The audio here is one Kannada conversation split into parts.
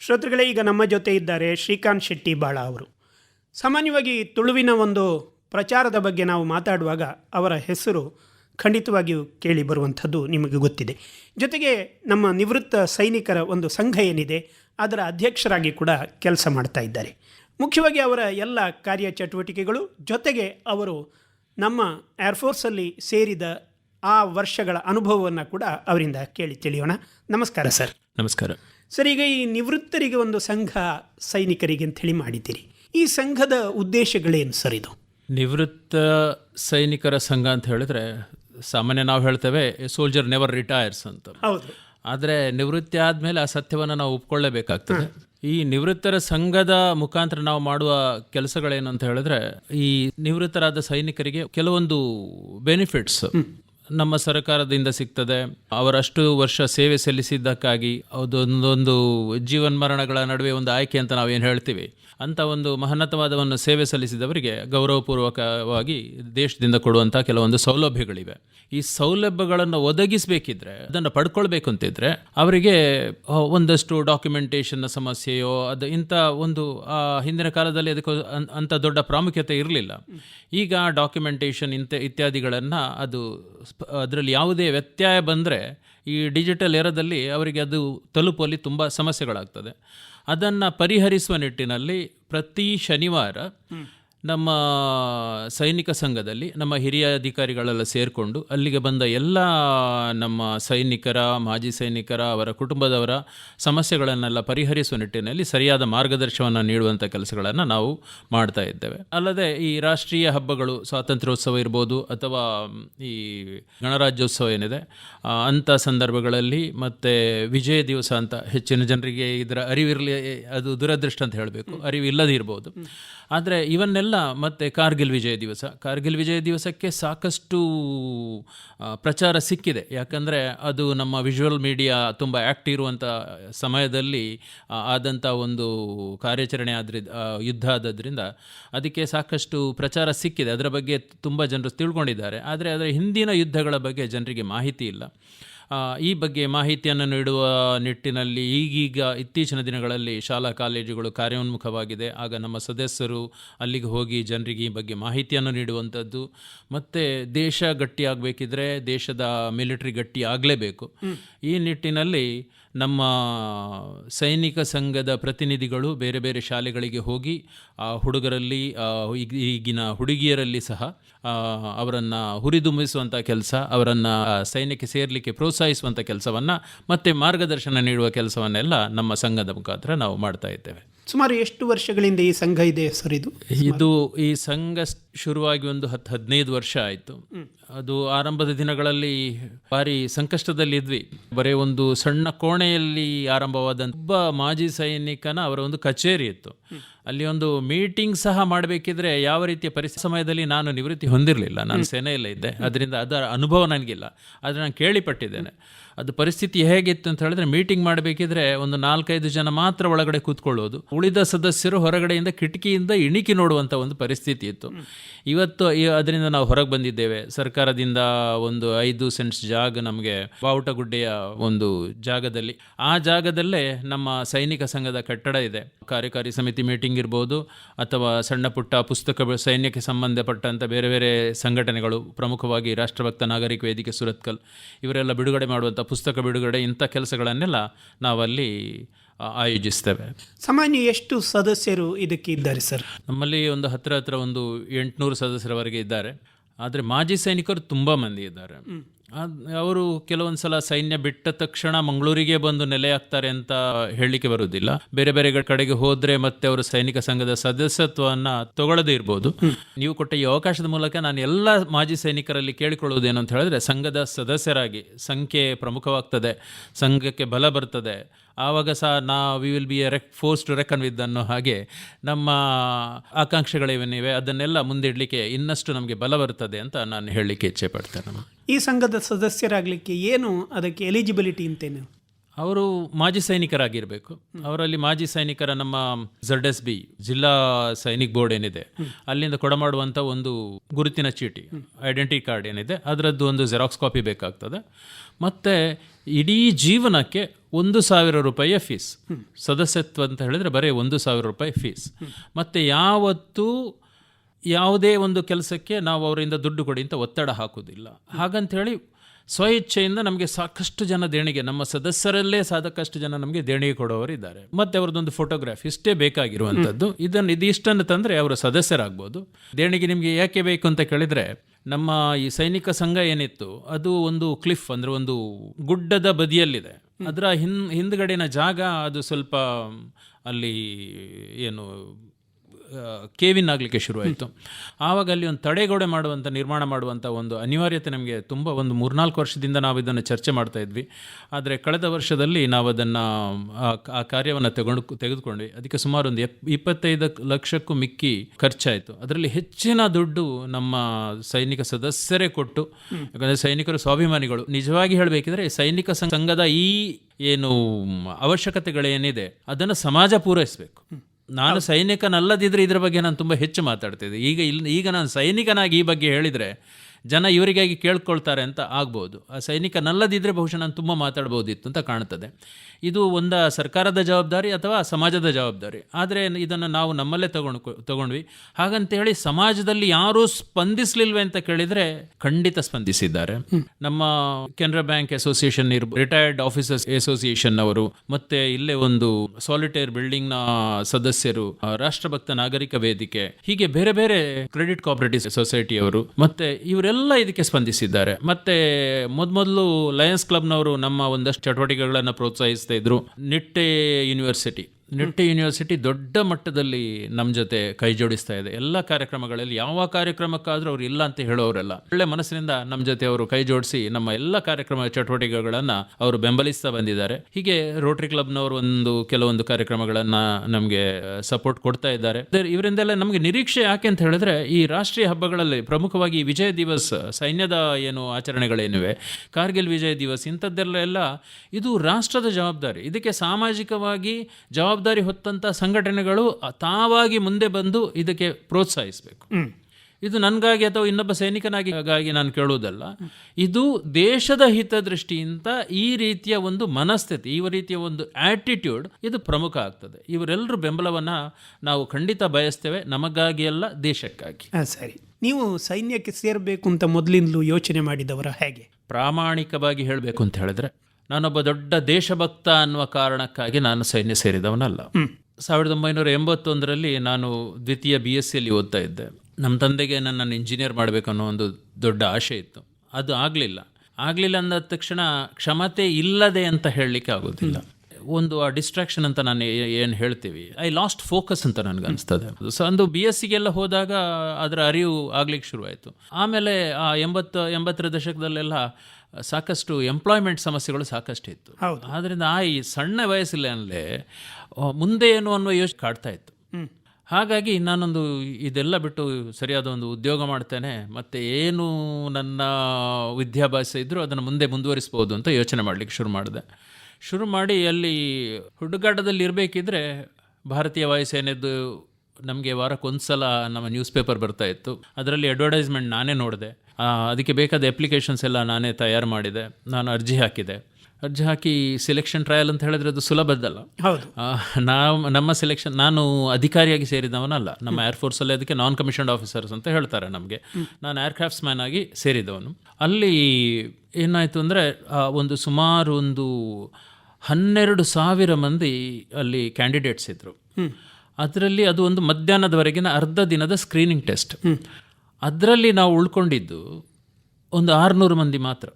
ಶ್ರೋತೃಗಳೇ ಈಗ ನಮ್ಮ ಜೊತೆ ಇದ್ದಾರೆ, ಶ್ರೀಕಾಂತ್ ಶೆಟ್ಟಿ ಬಾಳ ಅವರು. ಸಾಮಾನ್ಯವಾಗಿ ತುಳುವಿನ ಒಂದು ಪ್ರಚಾರದ ಬಗ್ಗೆ ನಾವು ಮಾತಾಡುವಾಗ ಅವರ ಹೆಸರು ಖಂಡಿತವಾಗಿಯೂ ಕೇಳಿ ಬರುವಂಥದ್ದು ನಿಮಗೆ ಗೊತ್ತಿದೆ. ಜೊತೆಗೆ ನಮ್ಮ ನಿವೃತ್ತ ಸೈನಿಕರ ಒಂದು ಸಂಘ ಏನಿದೆ, ಅದರ ಅಧ್ಯಕ್ಷರಾಗಿ ಕೂಡ ಕೆಲಸ ಮಾಡ್ತಾ ಇದ್ದಾರೆ. ಮುಖ್ಯವಾಗಿ ಅವರ ಎಲ್ಲ ಕಾರ್ಯಚಟುವಟಿಕೆಗಳು, ಜೊತೆಗೆ ಅವರು ನಮ್ಮ ಏರ್ಫೋರ್ಸಲ್ಲಿ ಸೇರಿದ ಆ ವರ್ಷಗಳ ಅನುಭವವನ್ನು ಕೂಡ ಅವರಿಂದ ಕೇಳಿ ತಿಳಿಯೋಣ. ನಮಸ್ಕಾರ ಸರ್. ನಮಸ್ಕಾರ. ಸರ್ ಈಗ ಈ ನಿವೃತ್ತರಿಗೆ ಒಂದು ಸಂಘ ಸೈನಿಕರಿಗೆ ಅಂತೇಳಿ ಮಾಡಿದ್ದೀರಿ. ಈ ಸಂಘದ ಉದ್ದೇಶಗಳೇನು ಸರ್ ಇದು? ನಿವೃತ್ತ ಸೈನಿಕರ ಸಂಘ ಅಂತ ಹೇಳಿದ್ರೆ ಸಾಮಾನ್ಯ ನಾವು ಹೇಳ್ತೇವೆ ಸೋಲ್ಜರ್ ನೆವರ್ ರಿಟೈರ್ಸ್ ಅಂತ. ಹೌದು. ಆದರೆ ನಿವೃತ್ತಿ ಆದಮೇಲೆ ಆ ಸತ್ಯವನ್ನು ನಾವು ಒಪ್ಕೊಳ್ಳೇಬೇಕಾಗ್ತದೆ. ಈ ನಿವೃತ್ತರ ಸಂಘದ ಮುಖಾಂತರ ನಾವು ಮಾಡುವ ಕೆಲಸಗಳೇನು ಅಂತ ಹೇಳಿದ್ರೆ ಈ ನಿವೃತ್ತರಾದ ಸೈನಿಕರಿಗೆ ಕೆಲವೊಂದು ಬೆನಿಫಿಟ್ಸ್ ನಮ್ಮ ಸರ್ಕಾರದಿಂದ ಸಿಗ್ತದೆ. ಅವರಷ್ಟು ವರ್ಷ ಸೇವೆ ಸಲ್ಲಿಸಿದ್ದಕ್ಕಾಗಿ ಅದೊಂದೊಂದು ಜೀವನ್ ಮರಣಗಳ ನಡುವೆ ಒಂದು ಆಯ್ಕೆ ಅಂತ ನಾವೇನು ಹೇಳ್ತೀವಿ. ಅಂತ ಒಂದು ಮಹನ್ನತವಾದವನ್ನು ಸೇವೆ ಸಲ್ಲಿಸಿದವರಿಗೆ ಗೌರವಪೂರ್ವಕವಾಗಿ ದೇಶದಿಂದ ಕೊಡುವಂಥ ಕೆಲವೊಂದು ಸೌಲಭ್ಯಗಳಿವೆ. ಈ ಸೌಲಭ್ಯಗಳನ್ನು ಒದಗಿಸಬೇಕಿದ್ರೆ, ಅದನ್ನು ಪಡ್ಕೊಳ್ಬೇಕು ಅಂತಿದ್ರೆ ಅವರಿಗೆ ಒಂದಷ್ಟು ಡಾಕ್ಯುಮೆಂಟೇಷನ್ನ ಸಮಸ್ಯೆಯೋ, ಅದು ಇಂಥ ಒಂದು ಹಿಂದಿನ ಕಾಲದಲ್ಲಿ ಅದಕ್ಕೆ ಅಂಥ ದೊಡ್ಡ ಪ್ರಾಮುಖ್ಯತೆ ಇರಲಿಲ್ಲ. ಈಗ ಡಾಕ್ಯುಮೆಂಟೇಷನ್ ಇಂಥ ಇತ್ಯಾದಿಗಳನ್ನು ಅದು ಅದರಲ್ಲಿ ಯಾವುದೇ ವ್ಯತ್ಯಯ ಬಂದರೆ ಈ ಡಿಜಿಟಲ್ ಎರದಲ್ಲಿ ಅವರಿಗೆ ಅದು ತಲುಪುವಲ್ಲಿ ತುಂಬ ಸಮಸ್ಯೆಗಳಾಗ್ತದೆ. ಅದನ್ನು ಪರಿಹರಿಸುವ ನಿಟ್ಟಿನಲ್ಲಿ ಪ್ರತಿ ಶನಿವಾರ ನಮ್ಮ ಸೈನಿಕ ಸಂಘದಲ್ಲಿ ನಮ್ಮ ಹಿರಿಯ ಅಧಿಕಾರಿಗಳೆಲ್ಲ ಸೇರಿಕೊಂಡು ಅಲ್ಲಿಗೆ ಬಂದ ಎಲ್ಲ ನಮ್ಮ ಸೈನಿಕರ, ಮಾಜಿ ಸೈನಿಕರ, ಅವರ ಕುಟುಂಬದವರ ಸಮಸ್ಯೆಗಳನ್ನೆಲ್ಲ ಪರಿಹರಿಸುವ ನಿಟ್ಟಿನಲ್ಲಿ ಸರಿಯಾದ ಮಾರ್ಗದರ್ಶನವನ್ನು ನೀಡುವಂಥ ಕೆಲಸಗಳನ್ನು ನಾವು ಮಾಡ್ತಾ ಇದ್ದೇವೆ. ಅಲ್ಲದೆ ಈ ರಾಷ್ಟ್ರೀಯ ಹಬ್ಬಗಳು, ಸ್ವಾತಂತ್ರ್ಯೋತ್ಸವ ಇರ್ಬೋದು ಅಥವಾ ಈ ಗಣರಾಜ್ಯೋತ್ಸವ ಏನಿದೆ ಅಂಥ ಸಂದರ್ಭಗಳಲ್ಲಿ ಮತ್ತು ವಿಜಯ ದಿವಸ ಅಂತ ಹೆಚ್ಚಿನ ಜನರಿಗೆ ಇದರ ಅರಿವಿರಲಿ, ಅದು ದುರದೃಷ್ಟ ಅಂತ ಹೇಳಬೇಕು. ಅರಿವು ಇಲ್ಲದೇ ಇರ್ಬೋದು. ಆದರೆ ಇವನ್ನೆಲ್ಲ ಮತ್ತೆ ಕಾರ್ಗಿಲ್ ವಿಜಯ ದಿವಸ. ಕಾರ್ಗಿಲ್ ವಿಜಯ ದಿವಸಕ್ಕೆ ಸಾಕಷ್ಟು ಪ್ರಚಾರ ಸಿಕ್ಕಿದೆ. ಯಾಕಂದರೆ ಅದು ನಮ್ಮ ವಿಜುವಲ್ ಮೀಡಿಯಾ ತುಂಬ ಆ್ಯಕ್ಟ್ ಇರುವಂಥ ಸಮಯದಲ್ಲಿ ಆದಂಥ ಒಂದು ಕಾರ್ಯಾಚರಣೆ ಆದ್ರಿ ಯುದ್ಧ ಆದದ್ರಿಂದ ಅದಕ್ಕೆ ಸಾಕಷ್ಟು ಪ್ರಚಾರ ಸಿಕ್ಕಿದೆ. ಅದರ ಬಗ್ಗೆ ತುಂಬ ಜನರು ತಿಳ್ಕೊಂಡಿದ್ದಾರೆ. ಆದರೆ ಅದರ ಹಿಂದಿನ ಯುದ್ಧಗಳ ಬಗ್ಗೆ ಜನರಿಗೆ ಮಾಹಿತಿ ಇಲ್ಲ. ಈ ಬಗ್ಗೆ ಮಾಹಿತಿಯನ್ನು ನೀಡುವ ನಿಟ್ಟಿನಲ್ಲಿ ಈಗೀಗ ಇತ್ತೀಚಿನ ದಿನಗಳಲ್ಲಿ ಶಾಲಾ ಕಾಲೇಜುಗಳು ಕಾರ್ಯೋನ್ಮುಖವಾಗಿದೆ. ಆಗ ನಮ್ಮ ಸದಸ್ಯರು ಅಲ್ಲಿಗೆ ಹೋಗಿ ಜನರಿಗೆ ಈ ಬಗ್ಗೆ ಮಾಹಿತಿಯನ್ನು ನೀಡುವಂಥದ್ದು. ಮತ್ತು ದೇಶ ಗಟ್ಟಿಯಾಗಬೇಕಿದ್ರೆ ದೇಶದ ಮಿಲಿಟರಿ ಗಟ್ಟಿ ಆಗಲೇಬೇಕು. ಈ ನಿಟ್ಟಿನಲ್ಲಿ ನಮ್ಮ ಸೈನಿಕ ಸಂಘದ ಪ್ರತಿನಿಧಿಗಳು ಬೇರೆ ಬೇರೆ ಶಾಲೆಗಳಿಗೆ ಹೋಗಿ, ಆ ಹುಡುಗರಲ್ಲಿ ಈಗ- ಈಗಿನ ಹುಡುಗಿಯರಲ್ಲಿ ಸಹ ಅವರನ್ನು ಹುರಿದುಂಬಿಸುವಂಥ ಕೆಲಸ, ಅವರನ್ನು ಸೈನ್ಯಕ್ಕೆ ಸೇರಲಿಕ್ಕೆ ಪ್ರೋತ್ಸಾಹಿಸುವಂಥ ಕೆಲಸವನ್ನು ಮತ್ತು ಮಾರ್ಗದರ್ಶನ ನೀಡುವ ಕೆಲಸವನ್ನೆಲ್ಲ ನಮ್ಮ ಸಂಘದ ಮುಖಾಂತರ ನಾವು ಮಾಡ್ತಾ ಇದ್ದೇವೆ. ಸುಮಾರು ಎಷ್ಟು ವರ್ಷಗಳಿಂದ ಈ ಸಂಘ ಇದೆ ಸರ್ ಇದು? ಇದು ಈ ಸಂಘ ಶುರುವಾಗಿ ಒಂದು ಹತ್ತು ಹದಿನೈದು ವರ್ಷ ಆಯಿತು. ಅದು ಆರಂಭದ ದಿನಗಳಲ್ಲಿ ಭಾರಿ ಸಂಕಷ್ಟದಲ್ಲಿ ಇದ್ವಿ ಬರೀ ಒಂದು ಸಣ್ಣ ಕೋಣೆಯಲ್ಲಿ ಆರಂಭವಾದಂಥ ಒಬ್ಬ ಮಾಜಿ ಸೈನಿಕನ ಅವರ ಒಂದು ಕಚೇರಿ ಇತ್ತು. ಅಲ್ಲಿ ಒಂದು ಮೀಟಿಂಗ್ ಸಹ ಮಾಡಬೇಕಿದ್ರೆ ಯಾವ ರೀತಿಯ ಪರಿಸ್ಥಿತಿ? ಸಮಯದಲ್ಲಿ ನಾನು ನಿವೃತ್ತಿ ಹೊಂದಿರಲಿಲ್ಲ. ನಾನು ಸೇನೆಯಲ್ಲೇ ಇದ್ದೆ. ಅದರಿಂದ ಅದರ ಅನುಭವ ನನಗಿಲ್ಲ. ಆದರೆ ನಾನು ಕೇಳಿಪಟ್ಟಿದ್ದೇನೆ. ಅದು ಪರಿಸ್ಥಿತಿ ಹೇಗಿತ್ತು ಅಂತ ಹೇಳಿದ್ರೆ ಮೀಟಿಂಗ್ ಮಾಡಬೇಕಿದ್ರೆ ಒಂದು ನಾಲ್ಕೈದು ಜನ ಮಾತ್ರ ಒಳಗಡೆ ಕೂತ್ಕೊಳ್ಳೋದು. ಉಳಿದ ಸದಸ್ಯರು ಹೊರಗಡೆಯಿಂದ ಕಿಟಕಿಯಿಂದ ಇಣಿಕಿ ನೋಡುವಂಥ ಒಂದು ಪರಿಸ್ಥಿತಿ ಇತ್ತು. ಇವತ್ತು ಅದರಿಂದ ನಾವು ಹೊರಗೆ ಬಂದಿದ್ದೇವೆ. ಸರ್ಕಾರದಿಂದ ಒಂದು ಐದು ಸೆಂಟ್ಸ್ ಜಾಗ ನಮಗೆ ಬಾವುಟಗುಡ್ಡೆಯ ಒಂದು ಜಾಗದಲ್ಲಿ. ಆ ಜಾಗದಲ್ಲೇ ನಮ್ಮ ಸೈನಿಕ ಸಂಘದ ಕಟ್ಟಡ ಇದೆ. ಕಾರ್ಯಕಾರಿ ಸಮಿತಿ ಮೀಟಿಂಗ್ ಇರ್ಬೋದು ಅಥವಾ ಸಣ್ಣ ಪುಟ್ಟ ಪುಸ್ತಕ ಸೈನ್ಯಕ್ಕೆ ಸಂಬಂಧಪಟ್ಟಂಥ ಬೇರೆ ಬೇರೆ ಸಂಘಟನೆಗಳು ಪ್ರಮುಖವಾಗಿ ರಾಷ್ಟ್ರಭಕ್ತ ನಾಗರಿಕ ವೇದಿಕೆ ಸುರತ್ಕಲ್ ಇವರೆಲ್ಲ ಬಿಡುಗಡೆ ಮಾಡುವಂಥ ಪುಸ್ತಕ ಬಿಡುಗಡೆ ಇಂಥ ಕೆಲಸಗಳನ್ನೆಲ್ಲ ನಾವಲ್ಲಿ ಆಯೋಜಿಸ್ತೇವೆ. ಸಾಮಾನ್ಯ ಎಷ್ಟು ಸದಸ್ಯರು ಇದಕ್ಕೆ ಇದ್ದಾರೆ ಸರ್? ನಮ್ಮಲ್ಲಿ ಒಂದು ಹತ್ತಿರ ಹತ್ರ ಒಂದು ಎಂಟುನೂರು ಸದಸ್ಯರವರೆಗೆ ಇದ್ದಾರೆ. ಆದರೆ ಮಾಜಿ ಸೈನಿಕರು ತುಂಬ ಮಂದಿ ಇದ್ದಾರೆ. ಅವರು ಕೆಲವೊಂದು ಸಲ ಸೈನ್ಯ ಬಿಟ್ಟ ತಕ್ಷಣ ಮಂಗಳೂರಿಗೆ ಬಂದು ನೆಲೆಯಾಗ್ತಾರೆ ಅಂತ ಹೇಳಲಿಕ್ಕೆ ಬರುವುದಿಲ್ಲ. ಬೇರೆ ಬೇರೆ ಕಡೆಗೆ ಹೋದ್ರೆ ಮತ್ತೆ ಅವರು ಸೈನಿಕ ಸಂಘದ ಸದಸ್ಯತ್ವವನ್ನ ತಗೊಳ್ಳದೇ ಇರ್ಬೋದು. ನೀವು ಕೊಟ್ಟ ಈ ಅವಕಾಶದ ಮೂಲಕ ನಾನು ಎಲ್ಲ ಮಾಜಿ ಸೈನಿಕರಲ್ಲಿ ಕೇಳಿಕೊಳ್ಳುವುದೇನು ಅಂತ ಹೇಳಿದ್ರೆ ಸಂಘದ ಸದಸ್ಯರಾಗಿ ಸಂಖ್ಯೆ ಪ್ರಮುಖವಾಗ್ತದೆ. ಸಂಘಕ್ಕೆ ಬಲ ಬರ್ತದೆ. ಆವಾಗ ಸಹ ನಾ ವಿ ವಿಲ್ ಬಿ ಎ ರೆಕ್ ಫೋರ್ಸ್ ಟು ರೆಕನ್ ವಿತ್ ಅನ್ನೋ ಹಾಗೆ ನಮ್ಮ ಆಕಾಂಕ್ಷೆಗಳೇವೇನಿವೆ ಅದನ್ನೆಲ್ಲ ಮುಂದಿಡಲಿಕ್ಕೆ ಇನ್ನಷ್ಟು ನಮಗೆ ಬಲ ಬರ್ತದೆ ಅಂತ ನಾನು ಹೇಳಲಿಕ್ಕೆ ಇಚ್ಛೆ ಪಡ್ತೇನೆ. ಈ ಸಂಘದ ಸದಸ್ಯರಾಗಲಿಕ್ಕೆ ಏನು ಅದಕ್ಕೆ ಎಲಿಜಿಬಿಲಿಟಿ ಅಂತೇನು? ಅವರು ಮಾಜಿ ಸೈನಿಕರಾಗಿರಬೇಕು. ಅವರಲ್ಲಿ ಮಾಜಿ ಸೈನಿಕರ ನಮ್ಮ ಝಡ್ ಎಸ್ ಬಿ ಜಿಲ್ಲಾ ಸೈನಿಕ್ ಬೋರ್ಡ್ ಏನಿದೆ, ಅಲ್ಲಿಂದ ಕೊಡಮಾಡುವಂಥ ಒಂದು ಗುರುತಿನ ಚೀಟಿ ಐಡೆಂಟಿ ಕಾರ್ಡ್ ಏನಿದೆ, ಅದರದ್ದು ಒಂದು ಜೆರಾಕ್ಸ್ ಕಾಪಿ ಬೇಕಾಗ್ತದೆ. ಮತ್ತು ಇಡೀ ಜೀವನಕ್ಕೆ ಒಂದು ಸಾವಿರ ರೂಪಾಯಿಯ ಫೀಸ್ ಸದಸ್ಯತ್ವ ಅಂತ ಹೇಳಿದರೆ ಬರೀ ಒಂದು ಸಾವಿರ ರೂಪಾಯಿ ಫೀಸ್ ಮತ್ತು ಯಾವತ್ತೂ ಯಾವುದೇ ಒಂದು ಕೆಲಸಕ್ಕೆ ನಾವು ಅವರಿಂದ ದುಡ್ಡು ಕೊಡಿ ಅಂತ ಒತ್ತಡ ಹಾಕೋದಿಲ್ಲ ಹಾಗಂಥೇಳಿ ಸ್ವ ಇಚ್ಛೆಯಿಂದ ನಮಗೆ ಸಾಕಷ್ಟು ಜನ ದೇಣಿಗೆ ನಮ್ಮ ಸದಸ್ಯರಲ್ಲೇ ಸಾಕಷ್ಟು ಜನ ನಮಗೆ ದೇಣಿಗೆ ಕೊಡೋವರಿದ್ದಾರೆ ಇದ್ದಾರೆ. ಮತ್ತೆ ಅವ್ರದ್ದೊಂದು ಫೋಟೋಗ್ರಾಫ್ ಇಷ್ಟೇ ಬೇಕಾಗಿರುವಂಥದ್ದು. ಇದನ್ನು ಇದಿಷ್ಟನ್ನು ತಂದರೆ ಅವರು ಸದಸ್ಯರಾಗ್ಬೋದು. ದೇಣಿಗೆ ನಿಮಗೆ ಯಾಕೆ ಬೇಕು ಅಂತ ಕೇಳಿದರೆ ನಮ್ಮ ಈ ಸೈನಿಕ ಸಂಘ ಏನಿತ್ತು ಅದು ಒಂದು ಕ್ಲಿಫ್ ಅಂದರೆ ಒಂದು ಗುಡ್ಡದ ಬದಿಯಲ್ಲಿದೆ. ಅದರ ಹಿಂದ್ ಹಿಂದ್ಗಡೆನ ಜಾಗ ಅದು ಸ್ವಲ್ಪ ಅಲ್ಲಿ ಏನು ಕೇವಿನ್ ಆಗಲಿಕ್ಕೆ ಶುರುವಾಯಿತು. ಆವಾಗ ಅಲ್ಲಿ ಒಂದು ತಡೆಗೋಡೆ ಮಾಡುವಂಥ ನಿರ್ಮಾಣ ಮಾಡುವಂಥ ಒಂದು ಅನಿವಾರ್ಯತೆ ನಮಗೆ ತುಂಬ ಒಂದು ಮೂರ್ನಾಲ್ಕು ವರ್ಷದಿಂದ ನಾವು ಇದನ್ನು ಚರ್ಚೆ ಮಾಡ್ತಾ ಇದ್ವಿ. ಆದರೆ ಕಳೆದ ವರ್ಷದಲ್ಲಿ ನಾವು ಅದನ್ನು, ಆ ಕಾರ್ಯವನ್ನು ತಗೊಂಡು, ತೆಗೆದುಕೊಂಡ್ವಿ. ಅದಕ್ಕೆ ಸುಮಾರು ಒಂದು ಎಪ್, ಇಪ್ಪತ್ತೈದು ಲಕ್ಷಕ್ಕೂ ಮಿಕ್ಕಿ ಖರ್ಚಾಯಿತು. ಅದರಲ್ಲಿ ಹೆಚ್ಚಿನ ದುಡ್ಡು ನಮ್ಮ ಸೈನಿಕ ಸದಸ್ಯರೇ ಕೊಟ್ಟು, ಯಾಕಂದರೆ ಸೈನಿಕರು ಸ್ವಾಭಿಮಾನಿಗಳು. ನಿಜವಾಗಿ ಹೇಳಬೇಕಿದ್ರೆ ಸೈನಿಕ ಸಂಘದ ಈ ಏನು ಅವಶ್ಯಕತೆಗಳೇನಿದೆ, ಅದನ್ನು ಸಮಾಜ ಪೂರೈಸಬೇಕು. ನಾನು ಸೈನಿಕನಲ್ಲದಿದ್ದರೆ ಇದರ ಬಗ್ಗೆ ನಾನು ತುಂಬ ಹೆಚ್ಚು ಮಾತಾಡ್ತಿದ್ದೆ. ಈಗ ಇಲ್ಲಿ ಈಗ ನಾನು ಸೈನಿಕನಾಗಿ ಈ ಬಗ್ಗೆ ಹೇಳಿದರೆ ಜನ ಇವರಿಗಾಗಿ ಕೇಳ್ಕೊಳ್ತಾರೆ ಅಂತ ಆಗ್ಬೋದು. ಆ ಸೈನಿಕನಲ್ಲದಿದ್ದರೆ ಬಹುಶಃ ನಾನು ತುಂಬ ಮಾತಾಡ್ಬೋದಿತ್ತು ಅಂತ ಕಾಣ್ತದೆ ಇದು ಒಂದು ಸರ್ಕಾರದ ಜವಾಬ್ದಾರಿ ಅಥವಾ ಸಮಾಜದ ಜವಾಬ್ದಾರಿ? ಆದರೆ ಇದನ್ನು ನಾವು ನಮ್ಮಲ್ಲೇ ತಗೊಂಡು ತಗೊಂಡ್ವಿ. ಹಾಗಂತೇಳಿ ಸಮಾಜದಲ್ಲಿ ಯಾರೂ ಸ್ಪಂದಿಸಲಿಲ್ವೇ ಅಂತ ಕೇಳಿದರೆ ಖಂಡಿತ ಸ್ಪಂದಿಸಿದ್ದಾರೆ. ನಮ್ಮ ಕೆನರಾ ಬ್ಯಾಂಕ್ ಅಸೋಸಿಯೇಷನ್ ಇರ್ಬೋದು ರಿಟೈರ್ಡ್ ಆಫೀಸರ್ಸ್ ಅಸೋಸಿಯೇಷನ್ ಅವರು ಮತ್ತೆ ಇಲ್ಲೇ ಒಂದು ಸಾಲಿಟೇರ್ ಬಿಲ್ಡಿಂಗ್ನ ಸದಸ್ಯರು ರಾಷ್ಟ್ರಭಕ್ತ ನಾಗರಿಕ ವೇದಿಕೆ, ಹೀಗೆ ಬೇರೆ ಬೇರೆ ಕ್ರೆಡಿಟ್ ಕೋಆಪರೇಟಿವ್ ಸೊಸೈಟಿಯವರು ಮತ್ತೆ ಇವರೆಲ್ಲ ಇದಕ್ಕೆ ಸ್ಪಂದಿಸಿದ್ದಾರೆ. ಮತ್ತೆ ಮೊದಮೊದಲು ಲಯನ್ಸ್ ಕ್ಲಬ್ನವರು ನಮ್ಮ ಒಂದಷ್ಟು ಚಟುವಟಿಕೆಗಳನ್ನು ಪ್ರೋತ್ಸಾಹಿಸ್ತಾ ಇದ್ರು. ನಿಟ್ಟೆ ಯೂನಿವರ್ಸಿಟಿ ನಿಟ್ಟೆ ಯೂನಿವರ್ಸಿಟಿ ದೊಡ್ಡ ಮಟ್ಟದಲ್ಲಿ ನಮ್ಮ ಜೊತೆ ಕೈ ಜೋಡಿಸ್ತಾ ಇದೆ. ಎಲ್ಲ ಕಾರ್ಯಕ್ರಮಗಳಲ್ಲಿ ಯಾವ ಕಾರ್ಯಕ್ರಮಕ್ಕಾದರೂ ಅವ್ರು ಇಲ್ಲ ಅಂತ ಹೇಳೋರೆಲ್ಲ. ಒಳ್ಳೆ ಮನಸ್ಸಿನಿಂದ ನಮ್ಮ ಜೊತೆ ಅವರು ಕೈ ಜೋಡಿಸಿ ನಮ್ಮ ಎಲ್ಲ ಕಾರ್ಯಕ್ರಮ ಚಟುವಟಿಕೆಗಳನ್ನು ಅವರು ಬೆಂಬಲಿಸ್ತಾ ಬಂದಿದ್ದಾರೆ. ಹೀಗೆ ರೋಟರಿ ಕ್ಲಬ್ನವರು ಒಂದು ಕೆಲವೊಂದು ಕಾರ್ಯಕ್ರಮಗಳನ್ನು ನಮಗೆ ಸಪೋರ್ಟ್ ಕೊಡ್ತಾ ಇದ್ದಾರೆ. ಇವರಿಂದೆಲ್ಲ ನಮಗೆ ನಿರೀಕ್ಷೆ ಯಾಕೆ ಅಂತ ಹೇಳಿದ್ರೆ ಈ ರಾಷ್ಟ್ರೀಯ ಹಬ್ಬಗಳಲ್ಲಿ ಪ್ರಮುಖವಾಗಿ ವಿಜಯ ದಿವಸ್, ಸೈನ್ಯದ ಏನು ಆಚರಣೆಗಳೇನಿವೆ, ಕಾರ್ಗಿಲ್ ವಿಜಯ ದಿವಸ್, ಇಂಥದ್ದೆಲ್ಲ ಎಲ್ಲ ಇದು ರಾಷ್ಟ್ರದ ಜವಾಬ್ದಾರಿ. ಇದಕ್ಕೆ ಸಾಮಾಜಿಕವಾಗಿ ಜವಾಬ್ದಾರಿ ಹೊತ್ತಂಥ ಸಂಘಟನೆಗಳು ತಾವಾಗಿ ಮುಂದೆ ಬಂದು ಇದಕ್ಕೆ ಪ್ರೋತ್ಸಾಹಿಸಬೇಕು. ಇದು ನನಗಾಗಿ ಅಥವಾ ಇನ್ನೊಬ್ಬ ಸೈನಿಕನಾಗಿ ಗಾಗಿ ನಾನು ಕೇಳುವುದಲ್ಲ. ಇದು ದೇಶದ ಹಿತದೃಷ್ಟಿಯಿಂದ ಈ ರೀತಿಯ ಒಂದು ಮನಸ್ಥಿತಿ ಈ ರೀತಿಯ ಒಂದು ಆಟಿಟ್ಯೂಡ್ ಇದು ಪ್ರಮುಖ ಆಗ್ತದೆ. ಇವರೆಲ್ಲರೂ ಬೆಂಬಲವನ್ನು ನಾವು ಖಂಡಿತ ಬಯಸ್ತೇವೆ. ನಮಗಾಗಿ ಅಲ್ಲ ದೇಶಕ್ಕಾಗಿ. ಹಾಂ ಸರಿ. ನೀವು ಸೈನ್ಯಕ್ಕೆ ಸೇರಬೇಕು ಅಂತ ಮೊದಲಿಂದಲೂ ಯೋಚನೆ ಮಾಡಿದವರ ಹೇಗೆ? ಪ್ರಾಮಾಣಿಕವಾಗಿ ಹೇಳಬೇಕು ಅಂತ ಹೇಳಿದ್ರೆ ನಾನೊಬ್ಬ ದೊಡ್ಡ ದೇಶಭಕ್ತ ಅನ್ನುವ ಕಾರಣಕ್ಕಾಗಿ ನಾನು ಸೈನ್ಯ ಸೇರಿದವನಲ್ಲ. ಸಾವಿರದ ಒಂಬೈನೂರ ಎಂಬತ್ತೊಂದರಲ್ಲಿ ನಾನು ದ್ವಿತೀಯ ಬಿ ಎಸ್ ಸಿಯಲ್ಲಿ ಓದ್ತಾ ಇದ್ದೆ. ನಮ್ಮ ತಂದೆಗೆ ನನ್ನನ್ನು ಇಂಜಿನಿಯರ್ ಮಾಡಬೇಕು ಅನ್ನೋ ಒಂದು ದೊಡ್ಡ ಆಸೆ ಇತ್ತು. ಅದು ಆಗಲಿಲ್ಲ. ಆಗಲಿಲ್ಲ ಅಂದ ತಕ್ಷಣ ಕ್ಷಮತೆ ಇಲ್ಲದೆ ಅಂತ ಹೇಳಲಿಕ್ಕೆ ಆಗೋದಿಲ್ಲ. ಒಂದು ಆ ಡಿಸ್ಟ್ರಾಕ್ಷನ್ ಅಂತ ನಾನು ಏನು ಹೇಳ್ತೀವಿ? ಐ ಲಾಸ್ಟ್ ಫೋಕಸ್ ಅಂತ ನನಗೆ ಅನಿಸ್ತದೆ. ಸೊ ಅಂದು ಬಿ ಎಸ್ ಸಿಗೆಲ್ಲ ಹೋದಾಗ ಅದರ ಅರಿವು ಆಗ್ಲಿಕ್ಕೆ ಶುರುವಾಯಿತು. ಆಮೇಲೆ ಆ ಎಂಬತ್ತು ಎಂಬತ್ತರ ದಶಕದಲ್ಲೆಲ್ಲ ಸಾಕಷ್ಟು ಎಂಪ್ಲಾಯ್ಮೆಂಟ್ ಸಮಸ್ಯೆಗಳು ಸಾಕಷ್ಟು ಇತ್ತು. ಹೌದು. ಆದ್ದರಿಂದ ಆ ಈ ಸಣ್ಣ ವಯಸ್ಸಲ್ಲೇ ಮುಂದೆ ಏನು ಅನ್ನೋ ಯೋಚನೆ ಕಾಡ್ತಾ ಇತ್ತು. ಹಾಗಾಗಿ ನಾನೊಂದು ಇದೆಲ್ಲ ಬಿಟ್ಟು ಸರಿಯಾದ ಒಂದು ಉದ್ಯೋಗ ಮಾಡ್ತೇನೆ ಮತ್ತು ಏನು ನನ್ನ ವಿದ್ಯಾಭ್ಯಾಸ ಇದ್ದರೂ ಅದನ್ನು ಮುಂದೆ ಮುಂದುವರಿಸ್ಬೋದು ಅಂತ ಯೋಚನೆ ಮಾಡಲಿಕ್ಕೆ ಶುರು ಮಾಡಿದೆ. ಶುರು ಮಾಡಿ ಅಲ್ಲಿ ಹುಡುಗಾಟದಲ್ಲಿ ಇರಬೇಕಿದ್ರೆ ಭಾರತೀಯ ವಾಯುಸೇನೆದ್ದು ನಮಗೆ ವಾರಕ್ಕೊಂದು ಸಲ ನಮ್ಮ ನ್ಯೂಸ್ ಪೇಪರ್ ಬರ್ತಾ ಇತ್ತು. ಅದರಲ್ಲಿ ಅಡ್ವರ್ಟೈಸ್ಮೆಂಟ್ ನಾನೇ ನೋಡಿದೆ. ಅದಕ್ಕೆ ಬೇಕಾದ ಅಪ್ಲಿಕೇಶನ್ಸ್ ಎಲ್ಲ ನಾನೇ ತಯಾರು ಮಾಡಿದೆ. ನಾನು ಅರ್ಜಿ ಹಾಕಿದೆ. ಅರ್ಜಿ ಹಾಕಿ ಸೆಲೆಕ್ಷನ್ ಟ್ರಯಲ್ ಅಂತ ಹೇಳಿದ್ರೆ ಅದು ಸುಲಭದ್ದಲ್ಲ. ಹೌದು. ನಾವು ನಮ್ಮ ಸೆಲೆಕ್ಷನ್ ನಾನು ಅಧಿಕಾರಿಯಾಗಿ ಸೇರಿದವನಲ್ಲ. ನಮ್ಮ ಏರ್ಫೋರ್ಸಲ್ಲಿ ಅದಕ್ಕೆ ನಾನ್ ಕಮಿಷನ್ಡ್ ಆಫೀಸರ್ಸ್ ಅಂತ ಹೇಳ್ತಾರೆ ನಮಗೆ. ನಾನು ಏರ್ಕ್ರಾಫ್ಟ್ಸ್ ಮ್ಯಾನ್ ಆಗಿ ಸೇರಿದವನು. ಅಲ್ಲಿ ಏನಾಯಿತು ಅಂದರೆ ಒಂದು ಸುಮಾರು ಒಂದು ಹನ್ನೆರಡು ಸಾವಿರ ಮಂದಿ ಅಲ್ಲಿ ಕ್ಯಾಂಡಿಡೇಟ್ಸ್ ಇದ್ದರು ಅದರಲ್ಲಿ ಅದು ಒಂದು ಮಧ್ಯಾಹ್ನದವರೆಗಿನ ಅರ್ಧ ದಿನದ ಸ್ಕ್ರೀನಿಂಗ್ ಟೆಸ್ಟ್ ಅದರಲ್ಲಿ ನಾವು ಉಳ್ಕೊಂಡಿದ್ದು ಒಂದು ಆರುನೂರು ಮಂದಿ ಮಾತ್ರ.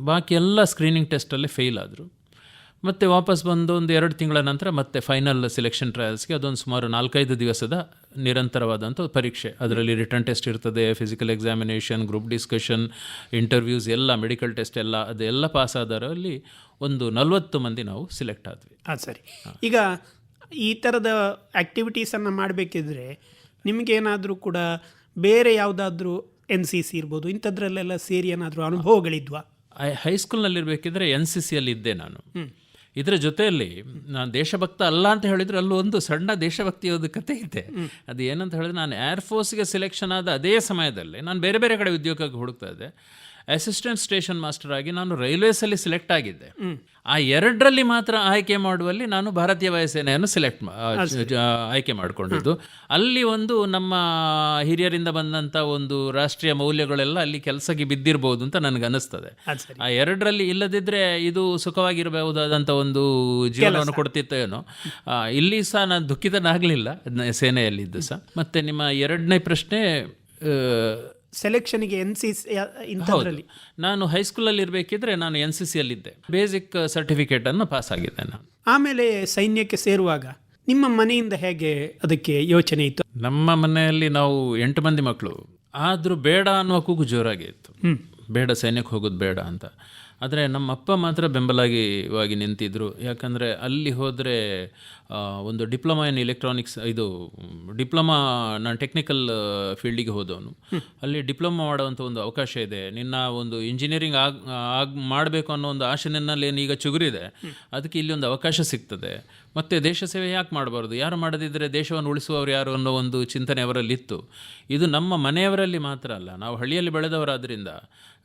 ಬಾಕಿ ಎಲ್ಲ ಸ್ಕ್ರೀನಿಂಗ್ ಟೆಸ್ಟಲ್ಲೇ ಫೇಲ್ ಆದರು. ಮತ್ತು ವಾಪಸ್ ಬಂದು ಒಂದು ಎರಡು ತಿಂಗಳ ನಂತರ ಮತ್ತೆ ಫೈನಲ್ ಸೆಲೆಕ್ಷನ್ ಟ್ರಯಲ್ಸ್ಗೆ ಅದೊಂದು ಸುಮಾರು ನಾಲ್ಕೈದು ದಿವಸದ ನಿರಂತರವಾದಂಥ ಪರೀಕ್ಷೆ. ಅದರಲ್ಲಿ ರಿಟರ್ನ್ ಟೆಸ್ಟ್ ಇರ್ತದೆ physical examination group discussion interviews ಎಲ್ಲ ಮೆಡಿಕಲ್ ಟೆಸ್ಟ್ ಎಲ್ಲ ಅದೆಲ್ಲ ಪಾಸ್ ಆದರಲ್ಲಿ ಒಂದು ನಲವತ್ತು ಮಂದಿ ನಾವು ಸಿಲೆಕ್ಟ್ ಆದ್ವಿ. ಹಾಂ ಸರಿ. ಈಗ ಈ ಥರದ ಆ್ಯಕ್ಟಿವಿಟೀಸನ್ನು ಮಾಡಬೇಕಿದ್ರೆ ನಿಮಗೇನಾದರೂ ಕೂಡ ಬೇರೆ ಯಾವುದಾದ್ರೂ ಎನ್ ಸಿ ಸಿ ಇರ್ಬೋದು ಇಂಥದ್ರಲ್ಲೆಲ್ಲ ಸೇರಿ ಏನಾದರೂ ಅನುಭವಗಳಿದ್ವಾ? ಐ ಹೈಸ್ಕೂಲ್ನಲ್ಲಿರಬೇಕಿದ್ರೆ ಎನ್ ಸಿ ಸಿಯಲ್ಲಿ ಇದ್ದೆ ನಾನು. ಇದರ ಜೊತೆಯಲ್ಲಿ ನಾನು ದೇಶಭಕ್ತ ಅಲ್ಲ ಅಂತ ಹೇಳಿದರೆ ಅಲ್ಲೂ ಒಂದು ಸಣ್ಣ ದೇಶಭಕ್ತಿ ಒಂದು ಕತೆ ಇದೆ. ಅದು ಏನಂತ ಹೇಳಿದ್ರೆ ನಾನು ಏರ್ಫೋರ್ಸ್ಗೆ ಸೆಲೆಕ್ಷನ್ ಆದ ಅದೇ ಸಮಯದಲ್ಲಿ ನಾನು ಬೇರೆ ಬೇರೆ ಕಡೆ ಉದ್ಯೋಗಕ್ಕೆ ಹುಡುಕ್ತಾ ಇದ್ದೆ. ಅಸಿಸ್ಟೆಂಟ್ ಸ್ಟೇಷನ್ ಮಾಸ್ಟರ್ ಆಗಿ ನಾನು ರೈಲ್ವೇಸಲ್ಲಿ ಸೆಲೆಕ್ಟ್ ಆಗಿದ್ದೆ. ಆ ಎರಡರಲ್ಲಿ ಮಾತ್ರ ಆಯ್ಕೆ ಮಾಡುವಲ್ಲಿ ನಾನು ಭಾರತೀಯ ವಾಯುಸೇನೆಯನ್ನು ಸೆಲೆಕ್ಟ್ ಆಯ್ಕೆ ಮಾಡಿಕೊಂಡಿದ್ದು. ಅಲ್ಲಿ ಒಂದು ನಮ್ಮ ಹಿರಿಯರಿಂದ ಬಂದಂಥ ಒಂದು ರಾಷ್ಟ್ರೀಯ ಮೌಲ್ಯಗಳೆಲ್ಲ ಅಲ್ಲಿ ಕೆಲಸಕ್ಕೆ ಬಿದ್ದಿರ್ಬೋದು ಅಂತ ನನಗೆ ಅನಿಸ್ತದೆ. ಆ ಎರಡರಲ್ಲಿ ಇಲ್ಲದಿದ್ದರೆ ಇದು ಸುಖವಾಗಿರಬಹುದಾದಂಥ ಒಂದು ಜೀವನವನ್ನು ಕೊಡ್ತಿತ್ತೇನೋ. ಇಲ್ಲಿ ಸಹ ನಾನು ದುಃಖಿತನಾಗಲಿಲ್ಲ ಸೇನೆಯಲ್ಲಿದ್ದು ಸಹ. ಮತ್ತು ನಿಮ್ಮ ಎರಡನೇ ಪ್ರಶ್ನೆ ಸೆಲೆಕ್ಷನ್ಗೆ ಎನ್ ಸಿ ಸಿ ಇಂಥದ್ರಲ್ಲಿ. ನಾನು ಹೈಸ್ಕೂಲಲ್ಲಿ ಇರಬೇಕಿದ್ರೆ ನಾನು ಎನ್ ಸಿ ಸಿಯಲ್ಲಿದ್ದೆ ಬೇಸಿಕ್ ಸರ್ಟಿಫಿಕೇಟನ್ನು ಪಾಸ್ ಆಗಿದ್ದೆ ನಾನು. ಆಮೇಲೆ ಸೈನ್ಯಕ್ಕೆ ಸೇರುವಾಗ ನಿಮ್ಮ ಮನೆಯಿಂದ ಹೇಗೆ ಅದಕ್ಕೆ ಯೋಚನೆ ಇತ್ತು? ನಮ್ಮ ಮನೆಯಲ್ಲಿ ನಾವು ಎಂಟು ಮಂದಿ ಮಕ್ಕಳು. ಆದರೂ ಬೇಡ ಅನ್ನುವ ಕೂಗು ಜೋರಾಗಿ ಇತ್ತು. ಬೇಡ ಸೈನ್ಯಕ್ಕೆ ಹೋಗೋದು ಬೇಡ ಅಂತ. ಆದರೆ ನಮ್ಮ ಅಪ್ಪ ಮಾತ್ರ ಬೆಂಬಲಾಗಿವಾಗಿ ನಿಂತಿದ್ರು. ಯಾಕಂದರೆ ಅಲ್ಲಿ ಹೋದರೆ ಒಂದು ಡಿಪ್ಲೊಮಾ ಇನ್ ಎಲೆಕ್ಟ್ರಾನಿಕ್ಸ್ ಇದು ಡಿಪ್ಲೊಮಾ ನಾನು ಟೆಕ್ನಿಕಲ್ ಫೀಲ್ಡಿಗೆ ಹೋದವನು. ಅಲ್ಲಿ ಡಿಪ್ಲೊಮಾ ಮಾಡುವಂಥ ಒಂದು ಅವಕಾಶ ಇದೆ. ನಿನ್ನ ಒಂದು ಇಂಜಿನಿಯರಿಂಗ್ ಆಗ ಆಗ ಮಾಡಬೇಕು ಅನ್ನೋ ಒಂದು ಆಶೆ ನನ್ನಲ್ಲಿ ಏನು ಈಗ ಚುಗುರಿದೆ. ಅದಕ್ಕೆ ಇಲ್ಲಿ ಒಂದು ಅವಕಾಶ ಸಿಗ್ತದೆ. ಮತ್ತು ದೇಶ ಸೇವೆ ಯಾಕೆ ಮಾಡಬಾರ್ದು? ಯಾರು ಮಾಡದಿದ್ದರೆ ದೇಶವನ್ನು ಉಳಿಸುವವರು ಯಾರು ಅನ್ನೋ ಒಂದು ಚಿಂತನೆ ಅವರಲ್ಲಿತ್ತು. ಇದು ನಮ್ಮ ಮನೆಯವರಲ್ಲಿ ಮಾತ್ರ ಅಲ್ಲ. ನಾವು ಹಳ್ಳಿಯಲ್ಲಿ ಬೆಳೆದವರಾದ್ರಿಂದ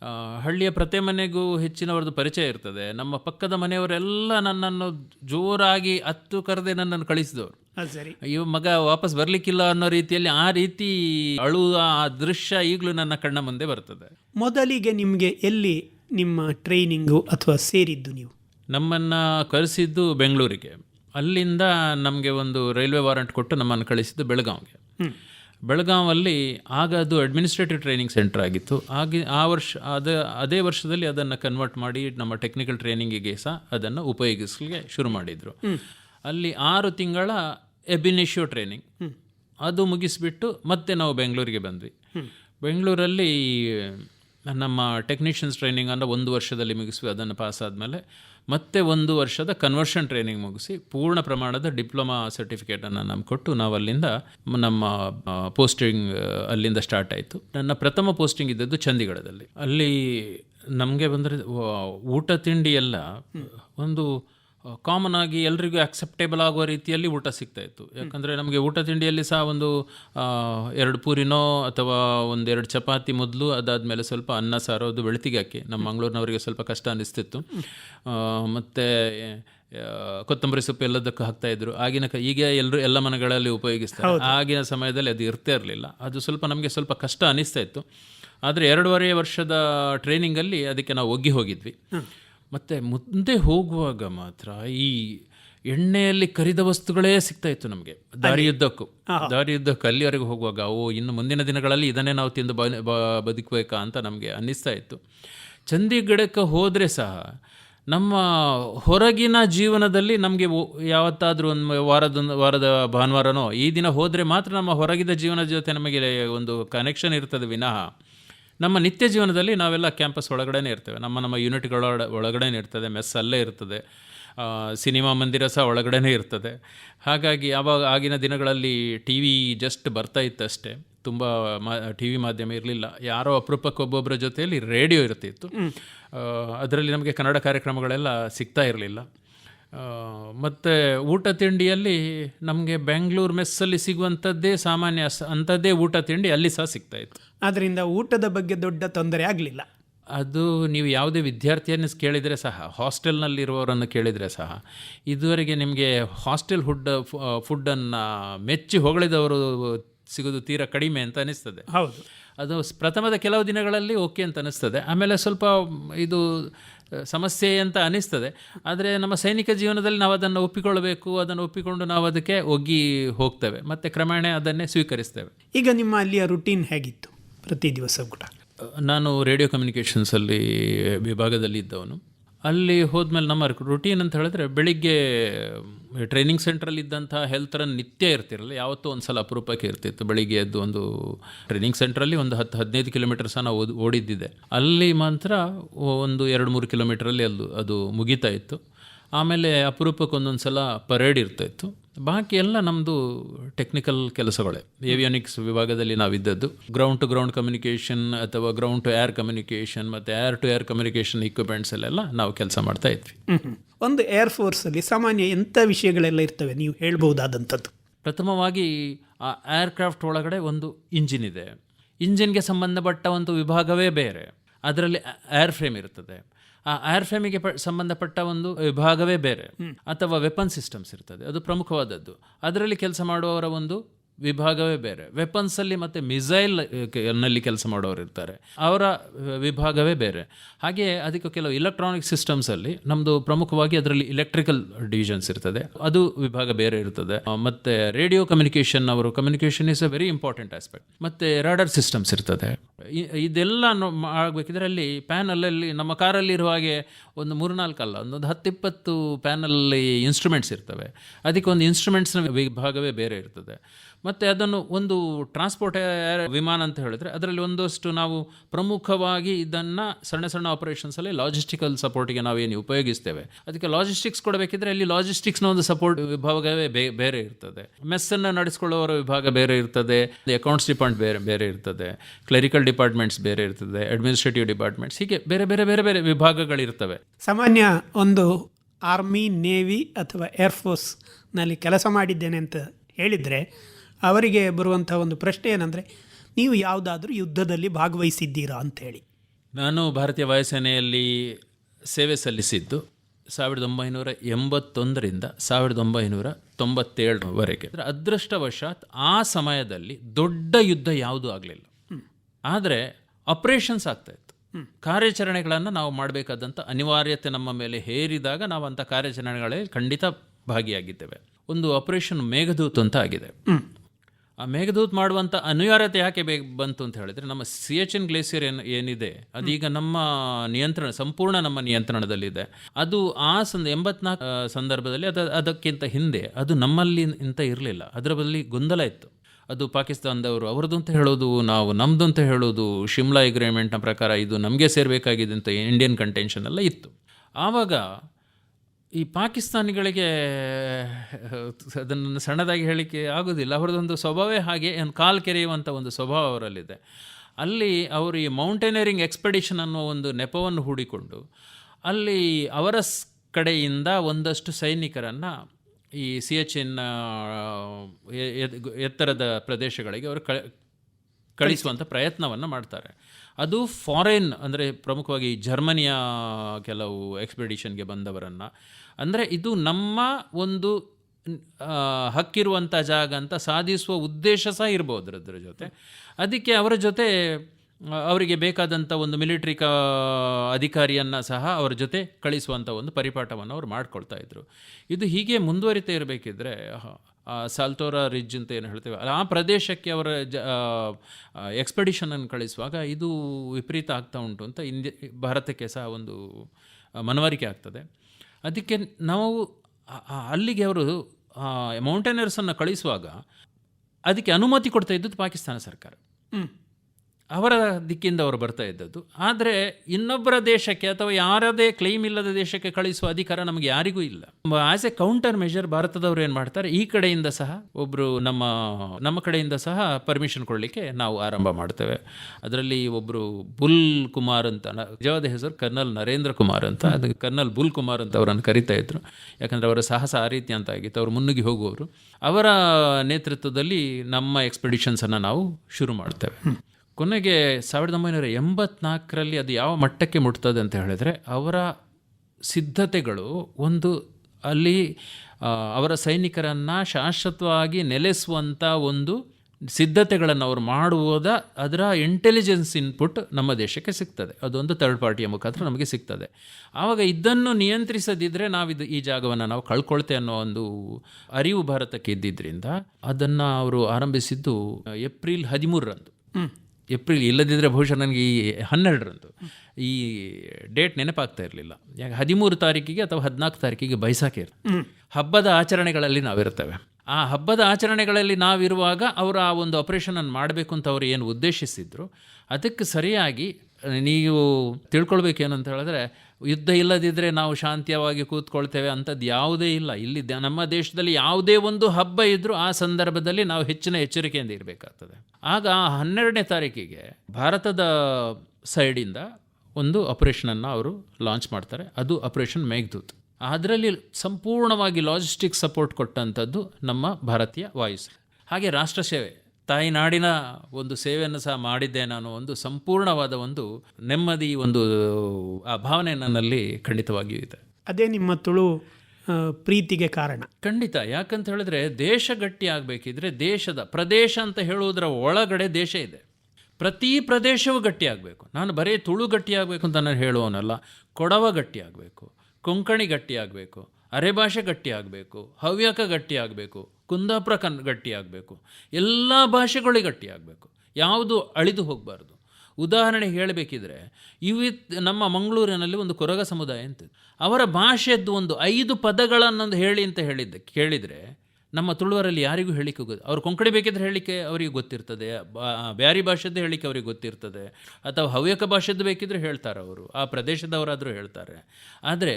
ಆ, ಹಳ್ಳಿಯ ಪ್ರತಿ ಮನೆಗೂ ಹೆಚ್ಚಿನವರದ್ದು ಪರಿಚಯ ಇರ್ತದೆ. ನಮ್ಮ ಪಕ್ಕದ ಮನೆಯವರೆಲ್ಲ ನನ್ನನ್ನು ಜೋರಾಗಿ ಹತ್ತು ಕರೆದೆ ನನ್ನನ್ನು ಕಳಿಸಿದವರು. ಸರಿ. ಅಯ್ಯೋ ಮಗ ವಾಪಸ್ ಬರ್ಲಿಕ್ಕಿಲ್ಲ ಅನ್ನೋ ರೀತಿಯಲ್ಲಿ ಆ ರೀತಿ ಅಳುವ ಆ ದೃಶ್ಯ ಈಗಲೂ ನನ್ನ ಕಣ್ಣ ಮುಂದೆ ಬರ್ತದೆ. ಮೊದಲಿಗೆ ನಿಮಗೆ ಎಲ್ಲಿ ನಿಮ್ಮ ಟ್ರೈನಿಂಗು ಅಥವಾ ಸೇರಿದ್ದು ನೀವು? ನಮ್ಮನ್ನ ಕರೆಸಿದ್ದು ಬೆಂಗಳೂರಿಗೆ. ಅಲ್ಲಿಂದ ನಮಗೆ ಒಂದು ರೈಲ್ವೆ ವಾರಂಟ್ ಕೊಟ್ಟು ನಮ್ಮನ್ನು ಕಳಿಸಿದ್ದು ಬೆಳಗಾವಿಗೆ. ಬೆಳಗಾವಲ್ಲಿ ಆಗ ಅದು ಅಡ್ಮಿನಿಸ್ಟ್ರೇಟಿವ್ ಟ್ರೈನಿಂಗ್ ಸೆಂಟರ್ ಆಗಿತ್ತು. ಹಾಗೆ ಆ ವರ್ಷ ಅದ ಅದೇ ವರ್ಷದಲ್ಲಿ ಅದನ್ನು ಕನ್ವರ್ಟ್ ಮಾಡಿ ನಮ್ಮ ಟೆಕ್ನಿಕಲ್ ಟ್ರೈನಿಂಗಿಗೆ ಸಹ ಅದನ್ನು ಉಪಯೋಗಿಸಲಿಕ್ಕೆ ಶುರು ಮಾಡಿದರು. ಅಲ್ಲಿ ಆರು ತಿಂಗಳ ಎಬಿನಿಷಿಯೋ ಟ್ರೈನಿಂಗ್ ಅದು ಮುಗಿಸಿಬಿಟ್ಟು ಮತ್ತೆ ನಾವು ಬೆಂಗಳೂರಿಗೆ ಬಂದ್ವಿ. ಬೆಂಗಳೂರಲ್ಲಿ ನಮ್ಮ ಟೆಕ್ನಿಷಿಯನ್ಸ್ ಟ್ರೈನಿಂಗ್ ಅಂದರೆ ಒಂದು ವರ್ಷದಲ್ಲಿ ಮುಗಿಸಿ ಅದನ್ನು ಪಾಸ್ ಆದಮೇಲೆ. ಮತ್ತೆ ಒಂದು ವರ್ಷದ ಕನ್ವರ್ಷನ್ ಟ್ರೈನಿಂಗ್ ಮುಗಿಸಿ ಪೂರ್ಣ ಪ್ರಮಾಣದ ಡಿಪ್ಲೊಮಾ ಸರ್ಟಿಫಿಕೇಟನ್ನು ನಮ್ಗೆ ಕೊಟ್ಟು ನಾವು ಅಲ್ಲಿಂದ ನಮ್ಮ ಪೋಸ್ಟಿಂಗ್ ಅಲ್ಲಿಂದ ಸ್ಟಾರ್ಟ್ ಆಯಿತು. ನನ್ನ ಪ್ರಥಮ ಪೋಸ್ಟಿಂಗ್ ಇದ್ದದ್ದು ಚಂಡೀಗಢದಲ್ಲಿ. ಅಲ್ಲಿ ನಮಗೆ ಬಂದರೆ ಊಟ ತಿಂಡಿ ಎಲ್ಲ ಒಂದು ಕಾಮನ್ ಆಗಿ ಎಲ್ರಿಗೂ ಅಕ್ಸೆಪ್ಟೇಬಲ್ ಆಗುವ ರೀತಿಯಲ್ಲಿ ಊಟ ಸಿಗ್ತಾ ಇತ್ತು. ಯಾಕಂದರೆ ನಮಗೆ ಊಟ ತಿಂಡಿಯಲ್ಲಿ ಸಹ ಒಂದು ಎರಡು ಪೂರಿನೋ ಅಥವಾ ಒಂದೆರಡು ಚಪಾತಿ ಮೊದಲು ಅದಾದಮೇಲೆ ಸ್ವಲ್ಪ ಅನ್ನ ಸಾರು ಅದು ಬೆಳತಿಗೆ ಹಾಕಿ. ನಮ್ಮ ಮಂಗಳೂರಿನವರಿಗೆ ಸ್ವಲ್ಪ ಕಷ್ಟ ಅನಿಸ್ತಿತ್ತು. ಮತ್ತು ಕೊತ್ತಂಬರಿ ಸೊಪ್ಪು ಎಲ್ಲದಕ್ಕೂ ಹಾಕ್ತಾ ಇದ್ರು. ಆಗಿನ ಕ- ಈಗ ಎಲ್ಲರೂ ಎಲ್ಲ ಮನೆಗಳಲ್ಲಿ ಉಪಯೋಗಿಸ್ತಾರೆ. ಆಗಿನ ಸಮಯದಲ್ಲಿ ಅದು ಇರ್ತೇ ಇರಲಿಲ್ಲ. ಅದು ಸ್ವಲ್ಪ ನಮಗೆ ಸ್ವಲ್ಪ ಕಷ್ಟ ಅನ್ನಿಸ್ತಾ ಇತ್ತು. ಆದರೆ ಎರಡೂವರೆ ವರ್ಷದ ಟ್ರೈನಿಂಗಲ್ಲಿ ಅದಕ್ಕೆ ನಾವು ಒಗ್ಗಿ ಹೋಗಿದ್ವಿ. ಮತ್ತು ಮುಂದೆ ಹೋಗುವಾಗ ಮಾತ್ರ ಈ ಎಣ್ಣೆಯಲ್ಲಿ ಕರಿದ ವಸ್ತುಗಳೇ ಸಿಗ್ತಾ ಇತ್ತು ನಮಗೆ. ದಾರಿಯುದ್ದಕ್ಕೂ ದಾರಿಯುದ್ದಕ್ಕೂ ಅಲ್ಲಿವರೆಗೂ ಹೋಗುವಾಗ ಓ ಇನ್ನು ಮುಂದಿನ ದಿನಗಳಲ್ಲಿ ಇದನ್ನೇ ನಾವು ತಿಂದು ಬದುಕಬೇಕಾ? ಅಂತ ನಮಗೆ ಅನ್ನಿಸ್ತಾ ಇತ್ತು. ಚಂಡೀಗಢಕ್ಕೆ ಹೋದರೆ ಸಹ ನಮ್ಮ ಹೊರಗಿನ ಜೀವನದಲ್ಲಿ ನಮಗೆ ಯಾವತ್ತಾದರೂ ಒಂದು ವಾರದ ವಾರದ ಭಾನುವಾರನೋ ಈ ದಿನ ಹೋದರೆ ಮಾತ್ರ ನಮ್ಮ ಹೊರಗಿದ ಜೀವನ ಜೊತೆ ನಮಗೆ ಒಂದು ಕನೆಕ್ಷನ್ ಇರ್ತದೆ ವಿನಃ. ನಮ್ಮ ನಿತ್ಯ ಜೀವನದಲ್ಲಿ ನಾವೆಲ್ಲ ಕ್ಯಾಂಪಸ್ ಒಳಗಡೆನೇ ಇರ್ತೇವೆ. ನಮ್ಮ ನಮ್ಮ ಯೂನಿಟ್ಗಳ ಒಳಗಡೆನೇ ಇರ್ತದೆ. ಮೆಸ್ ಅಲ್ಲೇ ಇರ್ತದೆ. ಸಿನಿಮಾ ಮಂದಿರ ಸಹ ಒಳಗಡೆನೇ ಇರ್ತದೆ. ಹಾಗಾಗಿ ಆವಾಗ ಆಗಿನ ದಿನಗಳಲ್ಲಿ ಟಿ ವಿ ಜಸ್ಟ್ ಬರ್ತಾ ಇತ್ತಷ್ಟೇ. ತುಂಬ ಮಾ ಟಿ ವಿ ಮಾಧ್ಯಮ ಇರಲಿಲ್ಲ. ಯಾರೋ ಅಪರೂಪಕ್ಕೆ ಒಬ್ಬೊಬ್ಬರ ಜೊತೆಯಲ್ಲಿ ರೇಡಿಯೋ ಇರ್ತಿತ್ತು. ಅದರಲ್ಲಿ ನಮಗೆ ಕನ್ನಡ ಕಾರ್ಯಕ್ರಮಗಳೆಲ್ಲ ಸಿಗ್ತಾ ಇರಲಿಲ್ಲ. ಮತ್ತು ಊಟ ತಿಂಡಿಯಲ್ಲಿ ನಮಗೆ ಬೆಂಗಳೂರು ಮೆಸ್ಸಲ್ಲಿ ಸಿಗುವಂಥದ್ದೇ ಸಾಮಾನ್ಯ ಅಂಥದ್ದೇ ಊಟ ತಿಂಡಿ ಅಲ್ಲಿ ಸಹ ಸಿಗ್ತಾ ಇತ್ತು. ಆದ್ದರಿಂದ ಊಟದ ಬಗ್ಗೆ ದೊಡ್ಡ ತೊಂದರೆ ಆಗಲಿಲ್ಲ. ಅದು ನೀವು ಯಾವುದೇ ವಿದ್ಯಾರ್ಥಿಯನ್ನು ಕೇಳಿದರೆ ಸಹ ಹಾಸ್ಟೆಲ್ನಲ್ಲಿರುವವರನ್ನು ಕೇಳಿದರೆ ಸಹ ಇದುವರೆಗೆ ನಿಮಗೆ ಹಾಸ್ಟೆಲ್ ಹುಡ್ ಫುಡ್ಡನ್ನು ಮೆಚ್ಚಿ ಹೊಗಳಿದವರು ಸಿಗೋದು ತೀರಾ ಕಡಿಮೆ ಅಂತ ಅನಿಸ್ತದೆ. ಹೌದು. ಅದು ಪ್ರಥಮದ ಕೆಲವು ದಿನಗಳಲ್ಲಿ ಓಕೆ ಅಂತ ಅನಿಸ್ತದೆ. ಆಮೇಲೆ ಸ್ವಲ್ಪ ಇದು ಸಮಸ್ಯೆ ಅಂತ ಅನಿಸ್ತದೆ. ಆದರೆ ನಮ್ಮ ಸೈನಿಕ ಜೀವನದಲ್ಲಿ ನಾವು ಅದನ್ನು ಒಪ್ಪಿಕೊಳ್ಳಬೇಕು ಅದನ್ನು ಒಪ್ಪಿಕೊಂಡು ನಾವು ಅದಕ್ಕೆ ಒಗ್ಗಿ ಹೋಗ್ತೇವೆ. ಮತ್ತು ಕ್ರಮೇಣ ಅದನ್ನೇ ಸ್ವೀಕರಿಸ್ತೇವೆ. ಈಗ ನಿಮ್ಮ ಅಲ್ಲಿಯ ರುಟೀನ್ ಹೇಗಿತ್ತು ಪ್ರತಿ ದಿವಸ ಕೂಡ ನಾನು ರೇಡಿಯೋ ಕಮ್ಯುನಿಕೇಷನ್ಸಲ್ಲಿ ವಿಭಾಗದಲ್ಲಿ ಇದ್ದವನು. ಅಲ್ಲಿ ಹೋದ್ಮೇಲೆ ನಮ್ಮ ರುಟೀನ್ ಅಂತ ಹೇಳಿದ್ರೆ ಬೆಳಿಗ್ಗೆ ಟ್ರೈನಿಂಗ್ ಸೆಂಟ್ರಲ್ಲಿ ಇದ್ದಂಥ ಹೆಲ್ತ್ ರನ್ ನಿತ್ಯ ಇರ್ತಿರಲ್ಲ, ಯಾವತ್ತೂ ಒಂದು ಸಲ ಅಪರೂಪಕ್ಕೆ ಇರ್ತಿತ್ತು. ಬೆಳಿಗ್ಗೆ ಎದ್ದು ಒಂದು ಟ್ರೈನಿಂಗ್ ಸೆಂಟ್ರಲ್ಲಿ ಒಂದು ಹತ್ತು, ಹದಿನೈದು ಕಿಲೋಮೀಟರ್ ಸಹ ನಾವು ಓಡಿದ್ದಿದೆ. ಅಲ್ಲಿ ಮಾತ್ರ ಒಂದು ಎರಡು, ಮೂರು ಕಿಲೋಮೀಟ್ರಲ್ಲಿ ಅಲ್ಲಿ ಅದು ಮುಗಿತಾ ಇತ್ತು. ಆಮೇಲೆ ಅಪರೂಪಕ್ಕೆ ಒಂದೊಂದು ಸಲ ಪರೇಡ್ ಇರ್ತಾಯಿತ್ತು ಬಾಕಿ ಎಲ್ಲ ನಮ್ಮದು ಟೆಕ್ನಿಕಲ್ ಕೆಲಸಗಳೇ. ಏವಿಯಾನಿಕ್ಸ್ ವಿಭಾಗದಲ್ಲಿ ನಾವಿದ್ದದ್ದು. ಗ್ರೌಂಡ್ ಟು ಗ್ರೌಂಡ್ ಕಮ್ಯುನಿಕೇಷನ್ ಅಥವಾ ಗ್ರೌಂಡ್ ಟು ಏರ್ ಕಮ್ಯುನಿಕೇಷನ್ ಮತ್ತು ಏರ್ ಟು ಏರ್ ಕಮ್ಯುನಿಕೇಷನ್ ಇಕ್ವಿಪ್ಮೆಂಟ್ಸಲ್ಲೆಲ್ಲ ನಾವು ಕೆಲಸ ಮಾಡ್ತಾ ಇದ್ವಿ. ಒಂದು ಏರ್ ಫೋರ್ಸಲ್ಲಿ ಸಾಮಾನ್ಯ ಎಂಥ ವಿಷಯಗಳೆಲ್ಲ ಇರ್ತವೆ? ನೀವು ಹೇಳ್ಬಹುದಾದಂಥದ್ದು. ಪ್ರಥಮವಾಗಿ ಆ ಏರ್ಕ್ರಾಫ್ಟ್ ಒಳಗಡೆ ಒಂದು ಇಂಜಿನ್ ಇದೆ. ಇಂಜಿನ್ಗೆ ಸಂಬಂಧಪಟ್ಟ ಒಂದು ವಿಭಾಗವೇ ಬೇರೆ. ಅದರಲ್ಲಿ ಏರ್ ಫ್ರೇಮ್ ಇರ್ತದೆ. ಆ ಏರ್ ಫ್ರೇಮಿಗೆ ಸಂಬಂಧಪಟ್ಟ ಒಂದು ವಿಭಾಗವೇ ಬೇರೆ ಅಥವಾ ವೆಪನ್ ಸಿಸ್ಟಮ್ಸ್ ಇರ್ತದೆ. ಅದು ಪ್ರಮುಖವಾದದ್ದು. ಅದರಲ್ಲಿ ಕೆಲಸ ಮಾಡುವವರ ಒಂದು ವಿಭಾಗವೇ ಬೇರೆ. ವೆಪನ್ಸಲ್ಲಿ ಮತ್ತು ಮಿಸೈಲ್ನಲ್ಲಿ ಕೆಲಸ ಮಾಡೋರು ಇರ್ತಾರೆ. ಅವರ ವಿಭಾಗವೇ ಬೇರೆ. ಹಾಗೆ ಅದಕ್ಕೆ ಕೆಲವು ಇಲೆಕ್ಟ್ರಾನಿಕ್ ಸಿಸ್ಟಮ್ಸಲ್ಲಿ ನಮ್ಮದು ಪ್ರಮುಖವಾಗಿ ಅದರಲ್ಲಿ ಇಲೆಕ್ಟ್ರಿಕಲ್ ಡಿವಿಷನ್ಸ್ ಇರ್ತದೆ. ಅದು ವಿಭಾಗ ಬೇರೆ ಇರ್ತದೆ. ಮತ್ತು ರೇಡಿಯೋ ಕಮ್ಯುನಿಕೇಷನ್ ಅವರು communication is a very important aspect ಮತ್ತೆ ರಾಡರ್ ಸಿಸ್ಟಮ್ಸ್ ಇರ್ತದೆ. ಇದೆಲ್ಲ ಆಗಬೇಕಿದ್ರೆ ಅಲ್ಲಿ ಪ್ಯಾನಲಲ್ಲಿ ನಮ್ಮ ಕಾರಲ್ಲಿರುವ ಹಾಗೆ ಒಂದು ಮೂರ್ನಾಲ್ಕು ಅಲ್ಲ, ಒಂದೊಂದು ಹತ್ತಿಪ್ಪತ್ತು ಪ್ಯಾನಲ್ಲಿ ಇನ್ಸ್ಟ್ರೂಮೆಂಟ್ಸ್ ಇರ್ತವೆ. ಅದಕ್ಕೆ ಒಂದು ಇನ್ಸ್ಟ್ರೂಮೆಂಟ್ಸ್ನ ವಿಭಾಗವೇ ಬೇರೆ ಇರ್ತದೆ. ಮತ್ತು ಅದನ್ನು ಒಂದು ಟ್ರಾನ್ಸ್ಪೋರ್ಟ್ ವಿಮಾನ ಅಂತ ಹೇಳಿದ್ರೆ ಅದರಲ್ಲಿ ಒಂದಷ್ಟು ನಾವು ಪ್ರಮುಖವಾಗಿ ಇದನ್ನು ಸಣ್ಣ ಸಣ್ಣ ಆಪರೇಷನ್ಸಲ್ಲಿ ಲಾಜಿಸ್ಟಿಕಲ್ ಸಪೋರ್ಟಿಗೆ ನಾವೇನು ಉಪಯೋಗಿಸ್ತೇವೆ. ಅದಕ್ಕೆ ಲಾಜಿಸ್ಟಿಕ್ಸ್ ಕೊಡಬೇಕಿದ್ರೆ ಅಲ್ಲಿ ಲಾಜಿಸ್ಟಿಕ್ಸ್ನ ಒಂದು ಸಪೋರ್ಟ್ ವಿಭಾಗವೇ ಬೇರೆ ಇರ್ತದೆ. ಮೆಸ್ಸನ್ನು ನಡೆಸ್ಕೊಳ್ಳುವವರ ವಿಭಾಗ ಬೇರೆ ಇರ್ತದೆ. ಅಕೌಂಟ್ಸ್ ಡಿಪಾರ್ಟ್ ಬೇರೆ ಬೇರೆ ಇರ್ತದೆ. ಕ್ಲರಿಕಲ್ ಡಿಪಾರ್ಟ್ಮೆಂಟ್ಸ್ ಬೇರೆ ಇರ್ತದೆ. ಅಡ್ಮಿನಿಸ್ಟ್ರೇಟಿವ್ ಡಿಪಾರ್ಟ್ಮೆಂಟ್ಸ್ ಹೀಗೆ ಬೇರೆ ಬೇರೆ ಬೇರೆ ಬೇರೆ ವಿಭಾಗಗಳಿರ್ತವೆ. ಸಾಮಾನ್ಯ ಒಂದು ಆರ್ಮಿ ನೇವಿ ಅಥವಾ ಏರ್ಫೋರ್ಸ್ನಲ್ಲಿ ಕೆಲಸ ಮಾಡಿದ್ದೇನೆ ಅಂತ ಹೇಳಿದರೆ ಅವರಿಗೆ ಬರುವಂಥ ಒಂದು ಪ್ರಶ್ನೆ ಏನಂದರೆ ನೀವು ಯಾವುದಾದ್ರೂ ಯುದ್ಧದಲ್ಲಿ ಭಾಗವಹಿಸಿದ್ದೀರಾ ಅಂಥೇಳಿ. ನಾನು ಭಾರತೀಯ ವಾಯುಸೇನೆಯಲ್ಲಿ ಸೇವೆ ಸಲ್ಲಿಸಿದ್ದು ಸಾವಿರದ ಒಂಬೈನೂರ ಎಂಬತ್ತೊಂದರಿಂದ ಸಾವಿರದ ಒಂಬೈನೂರ ತೊಂಬತ್ತೇಳರವರೆಗೆ. ಅಂದ್ರೆ ಅದೃಷ್ಟವಶಾತ್ ಆ ಸಮಯದಲ್ಲಿ ದೊಡ್ಡ ಯುದ್ಧ ಯಾವುದೂ ಆಗಲಿಲ್ಲ. ಆದರೆ ಆಪರೇಷನ್ಸ್ ಆಗ್ತಾ ಇತ್ತು. ಕಾರ್ಯಾಚರಣೆಗಳನ್ನು ನಾವು ಮಾಡಬೇಕಾದಂಥ ಅನಿವಾರ್ಯತೆ ನಮ್ಮ ಮೇಲೆ ಹೇರಿದಾಗ ನಾವು ಅಂಥ ಕಾರ್ಯಾಚರಣೆಗಳಲ್ಲಿ ಖಂಡಿತ ಭಾಗಿಯಾಗಿದ್ದೇವೆ. ಒಂದು ಆಪರೇಷನ್ ಮೇಘದೂತ್ ಅಂತ ಆಗಿದೆ. ಆ ಮೇಘದೂತ್ ಮಾಡುವಂಥ ಅನಿವಾರ್ಯತೆ ಯಾಕೆ ಬೇಗ ಬಂತು ಅಂತ ಹೇಳಿದರೆ ನಮ್ಮ ಸಿ ಎಚ್ ಎನ್ ಗ್ಲೇಸಿಯರ್ ಏನು ಏನಿದೆ ಅದೀಗ ನಮ್ಮ ನಿಯಂತ್ರಣ ಸಂಪೂರ್ಣ ನಮ್ಮ ನಿಯಂತ್ರಣದಲ್ಲಿದೆ. ಅದು ಆ ಸಂದ ಎಂಬತ್ನಾಲ್ಕು ಸಂದರ್ಭದಲ್ಲಿ ಅದು ಅದಕ್ಕಿಂತ ಹಿಂದೆ ಅದು ನಮ್ಮಲ್ಲಿ ಇಂತ ಇರಲಿಲ್ಲ. ಅದರ ಬದಲಿ ಗೊಂದಲ ಇತ್ತು. ಅದು ಪಾಕಿಸ್ತಾನದವರು ಅವರದ್ದು ಅಂತ ಹೇಳೋದು ನಾವು ನಮ್ಮದು ಅಂತ ಹೇಳೋದು ಶಿಮ್ಲಾ ಅಗ್ರಿಮೆಂಟ್ನ ಪ್ರಕಾರ ಇದು ನಮಗೆ ಸೇರಬೇಕಾಗಿದೆ ಅಂತ ಇಂಡಿಯನ್ ಕಂಟೆನ್ಷನ್ ಎಲ್ಲ ಇತ್ತು. ಆವಾಗ ಈ ಪಾಕಿಸ್ತಾನಿಗಳಿಗೆ ಅದನ್ನು ಸಣ್ಣದಾಗಿ ಹೇಳಿಕೆ ಆಗೋದಿಲ್ಲ. ಅವರದೊಂದು ಸ್ವಭಾವವೇ ಹಾಗೆ, ಒಂದು ಕಾಲು ಕೆರೆಯುವಂಥ ಒಂದು ಸ್ವಭಾವ ಅವರಲ್ಲಿದೆ. ಅಲ್ಲಿ ಅವರು ಈ ಮೌಂಟೇನರಿಂಗ್ ಎಕ್ಸ್ಪೆಡಿಷನ್ ಅನ್ನೋ ಒಂದು ನೆಪವನ್ನು ಹೂಡಿಕೊಂಡು, ಅಲ್ಲಿ ಅವರ ಕಡೆಯಿಂದ ಒಂದಷ್ಟು ಸೈನಿಕರನ್ನು ಈ ಸಿ ಎಚ್ ಎನ್ ಎತ್ತರದ ಪ್ರದೇಶಗಳಿಗೆ ಅವರು ಕಳಿಸುವಂಥ ಪ್ರಯತ್ನವನ್ನು ಮಾಡ್ತಾರೆ. ಅದು ಫಾರಿನ್ ಅಂದರೆ ಪ್ರಮುಖವಾಗಿ ಜರ್ಮನಿಯ ಕೆಲವು ಎಕ್ಸ್ಪಿಡಿಷನ್ಗೆ ಬಂದವರನ್ನು ಅಂದರೆ ಇದು ನಮ್ಮ ಒಂದು ಹಕ್ಕಿರುವಂಥ ಜಾಗ ಅಂತ ಸಾಧಿಸುವ ಉದ್ದೇಶ ಸಹ ಇರ್ಬೋದು ಅದರ ಜೊತೆ. ಅದಕ್ಕೆ ಅವರ ಜೊತೆ, ಅವರಿಗೆ ಬೇಕಾದಂಥ ಒಂದು ಮಿಲಿಟ್ರಿ ಕ, ಅಧಿಕಾರಿಯನ್ನು ಸಹ ಅವರ ಜೊತೆ ಕಳಿಸುವಂಥ ಒಂದು ಪರಿಪಾಠವನ್ನು ಅವರು ಮಾಡ್ಕೊಳ್ತಾ ಇದ್ದರು ಇದು ಹೀಗೆ ಮುಂದುವರಿತಾ ಇರಬೇಕಿದ್ರೆ ಸಾಲ್ತೋರಾ ರಿಜ್ ಅಂತ ಏನು ಹೇಳ್ತೇವೆ, ಆ ಪ್ರದೇಶಕ್ಕೆ ಅವರ ಜ ಎಕ್ಸ್ಪೆಡಿಷನನ್ನು ಕಳಿಸುವಾಗ ಇದು ವಿಪರೀತ ಆಗ್ತಾ ಉಂಟು ಅಂತ ಇಂದ್ಯ, ಭಾರತಕ್ಕೆ ಸಹ ಒಂದು ಮನವರಿಕೆ ಆಗ್ತದೆ. ಅದಕ್ಕೆ ನಾವು ಅಲ್ಲಿಗೆ ಅವರು ಮೌಂಟೇನರ್ಸನ್ನು ಕಳಿಸುವಾಗ ಅದಕ್ಕೆ ಅನುಮತಿ ಕೊಡ್ತಾ ಇದ್ದದ್ದು ಪಾಕಿಸ್ತಾನ ಸರ್ಕಾರ. ಅವರ ದಿಕ್ಕಿಂದ ಅವರು ಬರ್ತಾ ಇದ್ದದ್ದು. ಆದರೆ ಇನ್ನೊಬ್ಬರ ದೇಶಕ್ಕೆ ಅಥವಾ ಯಾರದೇ ಕ್ಲೈಮ್ ಇಲ್ಲದ ದೇಶಕ್ಕೆ ಕಳಿಸುವ ಅಧಿಕಾರ ನಮಗೆ ಯಾರಿಗೂ ಇಲ್ಲ. ಆಸ್ ಎ ಕೌಂಟರ್ ಮೆಷರ್ ಭಾರತದವರು ಏನು ಮಾಡ್ತಾರೆ? ಈ ಕಡೆಯಿಂದ ಸಹ ಒಬ್ಬರು ನಮ್ಮ ನಮ್ಮ ಕಡೆಯಿಂದ ಸಹ ಪರ್ಮಿಷನ್ ಕೊಡಲಿಕ್ಕೆ ನಾವು ಆರಂಭ ಮಾಡ್ತೇವೆ. ಅದರಲ್ಲಿ ಒಬ್ಬರು ಬುಲ್ ಕುಮಾರ್ ಅಂತ, ನಿಜವಾದ ಹೆಸರು ಕರ್ನಲ್ ನರೇಂದ್ರ ಕುಮಾರ್ ಅಂತ. ಅದು ಕರ್ನಲ್ ಬುಲ್ ಕುಮಾರ್ ಅಂತ ಅವರನ್ನು ಕರಿತಾ ಇದ್ರು. ಯಾಕಂದರೆ ಅವರ ಸಾಹಸ ಆ ರೀತಿ ಅಂತ ಆಗಿತ್ತು. ಅವರು ಮುನ್ನುಗ್ಗಿ ಹೋಗುವವರು. ಅವರ ನೇತೃತ್ವದಲ್ಲಿ ನಮ್ಮ ಎಕ್ಸ್ಪೆಡಿಷನ್ಸನ್ನು ನಾವು ಶುರು ಮಾಡ್ತೇವೆ. ಕೊನೆಗೆ ಸಾವಿರದ ಒಂಬೈನೂರ ಎಂಬತ್ನಾಲ್ಕರಲ್ಲಿ ಅದು ಯಾವ ಮಟ್ಟಕ್ಕೆ ಮುಟ್ತದೆ ಅಂತ ಹೇಳಿದರೆ, ಅವರ ಸಿದ್ಧತೆಗಳು ಒಂದು ಅಲ್ಲಿ ಅವರ ಸೈನಿಕರನ್ನು ಶಾಶ್ವತವಾಗಿ ನೆಲೆಸುವಂಥ ಒಂದು ಸಿದ್ಧತೆಗಳನ್ನು ಅವರು ಮಾಡುವುದ, ಅದರ ಇಂಟೆಲಿಜೆನ್ಸ್ ಇನ್ಪುಟ್ ನಮ್ಮ ದೇಶಕ್ಕೆ ಸಿಗ್ತದೆ. ಅದೊಂದು ಥರ್ಡ್ ಪಾರ್ಟಿಯ ಮುಖಾಂತರ ನಮಗೆ ಸಿಗ್ತದೆ. ಆವಾಗ ಇದನ್ನು ನಿಯಂತ್ರಿಸದಿದ್ದರೆ ನಾವಿದು ಈ ಜಾಗವನ್ನು ನಾವು ಕಳ್ಕೊಳ್ತೆ ಅನ್ನೋ ಒಂದು ಅರಿವು ಭಾರತಕ್ಕೆ ಇದ್ದಿದ್ದರಿಂದ ಅದನ್ನು ಅವರು ಆರಂಭಿಸಿದ್ದು, ಏಪ್ರಿಲ್ ಹದಿಮೂರರಂದು. ಏಪ್ರಿಲ್ ಇಲ್ಲದಿದ್ದರೆ ಬಹುಶಃ ನನಗೆ ಈ ಹನ್ನೆರಡರಂದು ಈ ಡೇಟ್ ನೆನಪಾಗ್ತಾ ಇರಲಿಲ್ಲ. ಯಾಕೆ ಹದಿಮೂರು ತಾರೀಕಿಗೆ ಅಥವಾ ಹದಿನಾಲ್ಕು ತಾರೀಕಿಗೆ ಬೈಸಾಖಿ ಇರ್ತದೆ ಹಬ್ಬದ ಆಚರಣೆಗಳಲ್ಲಿ ನಾವಿರ್ತೇವೆ ಆ ಹಬ್ಬದ ಆಚರಣೆಗಳಲ್ಲಿ ನಾವಿರುವಾಗ ಅವರು ಆ ಒಂದು ಆಪರೇಷನನ್ನು ಮಾಡಬೇಕು ಅಂತ ಅವರು ಏನು ಉದ್ದೇಶಿಸಿದ್ರು. ಅದಕ್ಕೆ ಸರಿಯಾಗಿ ನೀವು ತಿಳ್ಕೊಳ್ಬೇಕೇನು ಅಂತ ಹೇಳಿದ್ರೆ ಯುದ್ಧ ಇಲ್ಲದಿದ್ದರೆ ನಾವು ಶಾಂತಿಯವಾಗಿ ಕೂತ್ಕೊಳ್ತೇವೆ ಅಂಥದ್ದು ಯಾವುದೇ ಇಲ್ಲ. ಇಲ್ಲಿ ನಮ್ಮ ದೇಶದಲ್ಲಿ ಯಾವುದೇ ಒಂದು ಹಬ್ಬ ಇದ್ದರೂ ಆ ಸಂದರ್ಭದಲ್ಲಿ ನಾವು ಹೆಚ್ಚಿನ ಎಚ್ಚರಿಕೆಯಿಂದ ಇರಬೇಕಾಗ್ತದೆ. ಆಗ ಹನ್ನೆರಡನೇ ತಾರೀಕಿಗೆ ಭಾರತದ ಸೈಡಿಂದ ಒಂದು ಆಪರೇಷನನ್ನು ಅವರು ಲಾಂಚ್ ಮಾಡ್ತಾರೆ. ಅದು ಆಪರೇಷನ್ ಮೇಘ್ದೂತ್. ಅದರಲ್ಲಿ ಸಂಪೂರ್ಣವಾಗಿ ಲಾಜಿಸ್ಟಿಕ್ ಸಪೋರ್ಟ್ ಕೊಟ್ಟಂಥದ್ದು ನಮ್ಮ ಭಾರತೀಯ ವಾಯುಸೇನೆ. ಹಾಗೆ ರಾಷ್ಟ್ರ ಸೇವೆ ತಾಯಿ ನಾಡಿನ ಒಂದು ಸೇವೆಯನ್ನು ಸಹ ಮಾಡಿದ್ದೆ ನಾನು. ಒಂದು ಸಂಪೂರ್ಣವಾದ ಒಂದು ನೆಮ್ಮದಿ ಒಂದು ಆ ಭಾವನೆ ನನ್ನಲ್ಲಿ ಖಂಡಿತವಾಗಿಯೂ ಇದೆ. ಅದೇ ನಿಮ್ಮ ತುಳು ಪ್ರೀತಿಗೆ ಕಾರಣ. ಖಂಡಿತ. ಯಾಕಂತ ಹೇಳಿದ್ರೆ ದೇಶ ಗಟ್ಟಿ ಆಗಬೇಕಿದ್ರೆ ದೇಶದ ಪ್ರದೇಶ ಅಂತ ಹೇಳುವುದರ ಒಳಗಡೆ ದೇಶ ಇದೆ. ಪ್ರತಿ ಪ್ರದೇಶವೂ ಗಟ್ಟಿಯಾಗಬೇಕು ನಾನು ಬರೀ ತುಳು ಗಟ್ಟಿಯಾಗಬೇಕು ಅಂತ ನಾನು ಹೇಳುವವನಲ್ಲ. ಕೊಡವ ಗಟ್ಟಿಯಾಗಬೇಕು ಕೊಂಕಣಿ ಗಟ್ಟಿಯಾಗಬೇಕು ಅರೆಭಾಷೆ ಗಟ್ಟಿಯಾಗಬೇಕು ಹವ್ಯಕ ಗಟ್ಟಿ ಆಗಬೇಕು. ಕುಂದಾಪುರ ಕನ್ ಗಟ್ಟಿಯಾಗಬೇಕು. ಎಲ್ಲ ಭಾಷೆಗಳಿಗೆ ಗಟ್ಟಿಯಾಗಬೇಕು. ಯಾವುದು ಅಳಿದು ಹೋಗಬಾರ್ದು. ಉದಾಹರಣೆ ಹೇಳಬೇಕಿದ್ರೆ, ಇವಿತ್ ನಮ್ಮ ಮಂಗಳೂರಿನಲ್ಲಿ ಒಂದು ಕೊರಗ ಸಮುದಾಯ ಅಂತ ಅವರ ಭಾಷೆದ್ದು ಒಂದು ಐದು ಪದಗಳನ್ನೊಂದು ಹೇಳಿ ಅಂತ ಹೇಳಿದ್ದೆ. ಕೇಳಿದರೆ ನಮ್ಮ ತುಳುವರಲ್ಲಿ ಯಾರಿಗೂ ಹೇಳಿಕೆ ಗೊತ್ತು, ಅವ್ರು ಕೊಂಕಣಿ ಬೇಕಿದ್ರೆ ಹೇಳಿಕೆ ಅವರಿಗೆ ಗೊತ್ತಿರ್ತದೆ ಬ್ಯಾರಿ ಭಾಷೆದ್ದು ಹೇಳಿಕೆ ಅವರಿಗೆ ಗೊತ್ತಿರ್ತದೆ, ಅಥವಾ ಹವ್ಯಕ ಭಾಷೆದ್ದು ಬೇಕಿದ್ರೆ ಹೇಳ್ತಾರೆ ಅವರು, ಆ ಪ್ರದೇಶದವರಾದರೂ ಹೇಳ್ತಾರೆ. ಆದರೆ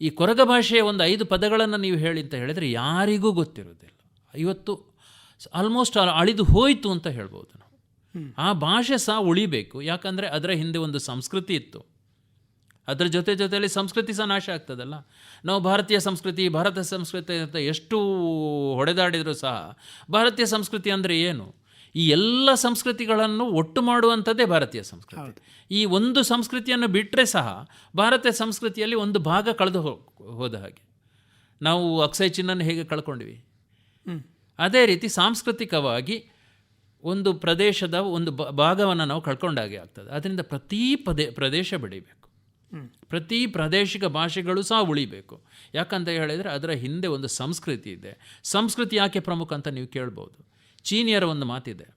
ಈ ಕೊರಗ ಭಾಷೆಯ ಒಂದು ಐದು ಪದಗಳನ್ನು ನೀವು ಹೇಳಿ ಅಂತ ಹೇಳಿದರೆ ಯಾರಿಗೂ ಗೊತ್ತಿರೋದಿಲ್ಲ ಇವತ್ತು ಆಲ್ಮೋಸ್ಟ್ ಅಳಿದು ಹೋಯಿತು ಅಂತ ಹೇಳ್ಬೋದು ನಾವು. ಆ ಭಾಷೆ ಸಹ ಉಳಿಬೇಕು. ಯಾಕಂದರೆ ಅದರ ಹಿಂದೆ ಒಂದು ಸಂಸ್ಕೃತಿ ಇತ್ತು. ಅದರ ಜೊತೆ ಜೊತೆಯಲ್ಲಿ ಸಂಸ್ಕೃತಿ ಸಹ ನಾಶ ಆಗ್ತದಲ್ಲ. ನಾವು ಭಾರತೀಯ ಸಂಸ್ಕೃತಿ ಭಾರತ ಸಂಸ್ಕೃತಿ ಅಂತ ಎಷ್ಟು ಹೊಡೆದಾಡಿದರೂ ಸಹ ಭಾರತೀಯ ಸಂಸ್ಕೃತಿ ಅಂದರೆ ಏನು? ಈ ಎಲ್ಲ ಸಂಸ್ಕೃತಿಗಳನ್ನು ಒಟ್ಟು ಮಾಡುವಂಥದ್ದೇ ಭಾರತೀಯ ಸಂಸ್ಕೃತಿ. ಈ ಒಂದು ಸಂಸ್ಕೃತಿಯನ್ನು ಬಿಟ್ಟರೆ ಸಹ ಭಾರತೀಯ ಸಂಸ್ಕೃತಿಯಲ್ಲಿ ಒಂದು ಭಾಗ ಕಳೆದುಹೋ ಹೋದ ಹಾಗೆ. ನಾವು ಅಕ್ಷಯ ಚಿನ್ನನ್ನು ಹೇಗೆ ಕಳ್ಕೊಂಡ್ವಿ? ಅದೇ ರೀತಿ ಸಾಂಸ್ಕೃತಿಕವಾಗಿ ಒಂದು ಪ್ರದೇಶದ ಒಂದು ಬ- ಭಾಗವನ್ನು ನಾವು ಕಳ್ಕೊಂಡಾಗೆ ಆಗ್ತದೆ. ಅದರಿಂದ ಪ್ರತಿ ಪದೇ, ಪ್ರದೇಶ ಬೆಳಿಬೇಕು. ಪ್ರತಿ ಪ್ರಾದೇಶಿಕ ಭಾಷೆಗಳು ಸಹ ಉಳಿಬೇಕು. ಯಾಕಂತ ಹೇಳಿದರೆ ಅದರ ಹಿಂದೆ ಒಂದು ಸಂಸ್ಕೃತಿ ಇದೆ. ಸಂಸ್ಕೃತಿ ಯಾಕೆ ಪ್ರಮುಖ ಅಂತ ನೀವು ಕೇಳ್ಬೋದು. ಚೀನಿಯರ ಒಂದು ಮಾತಿದೆ.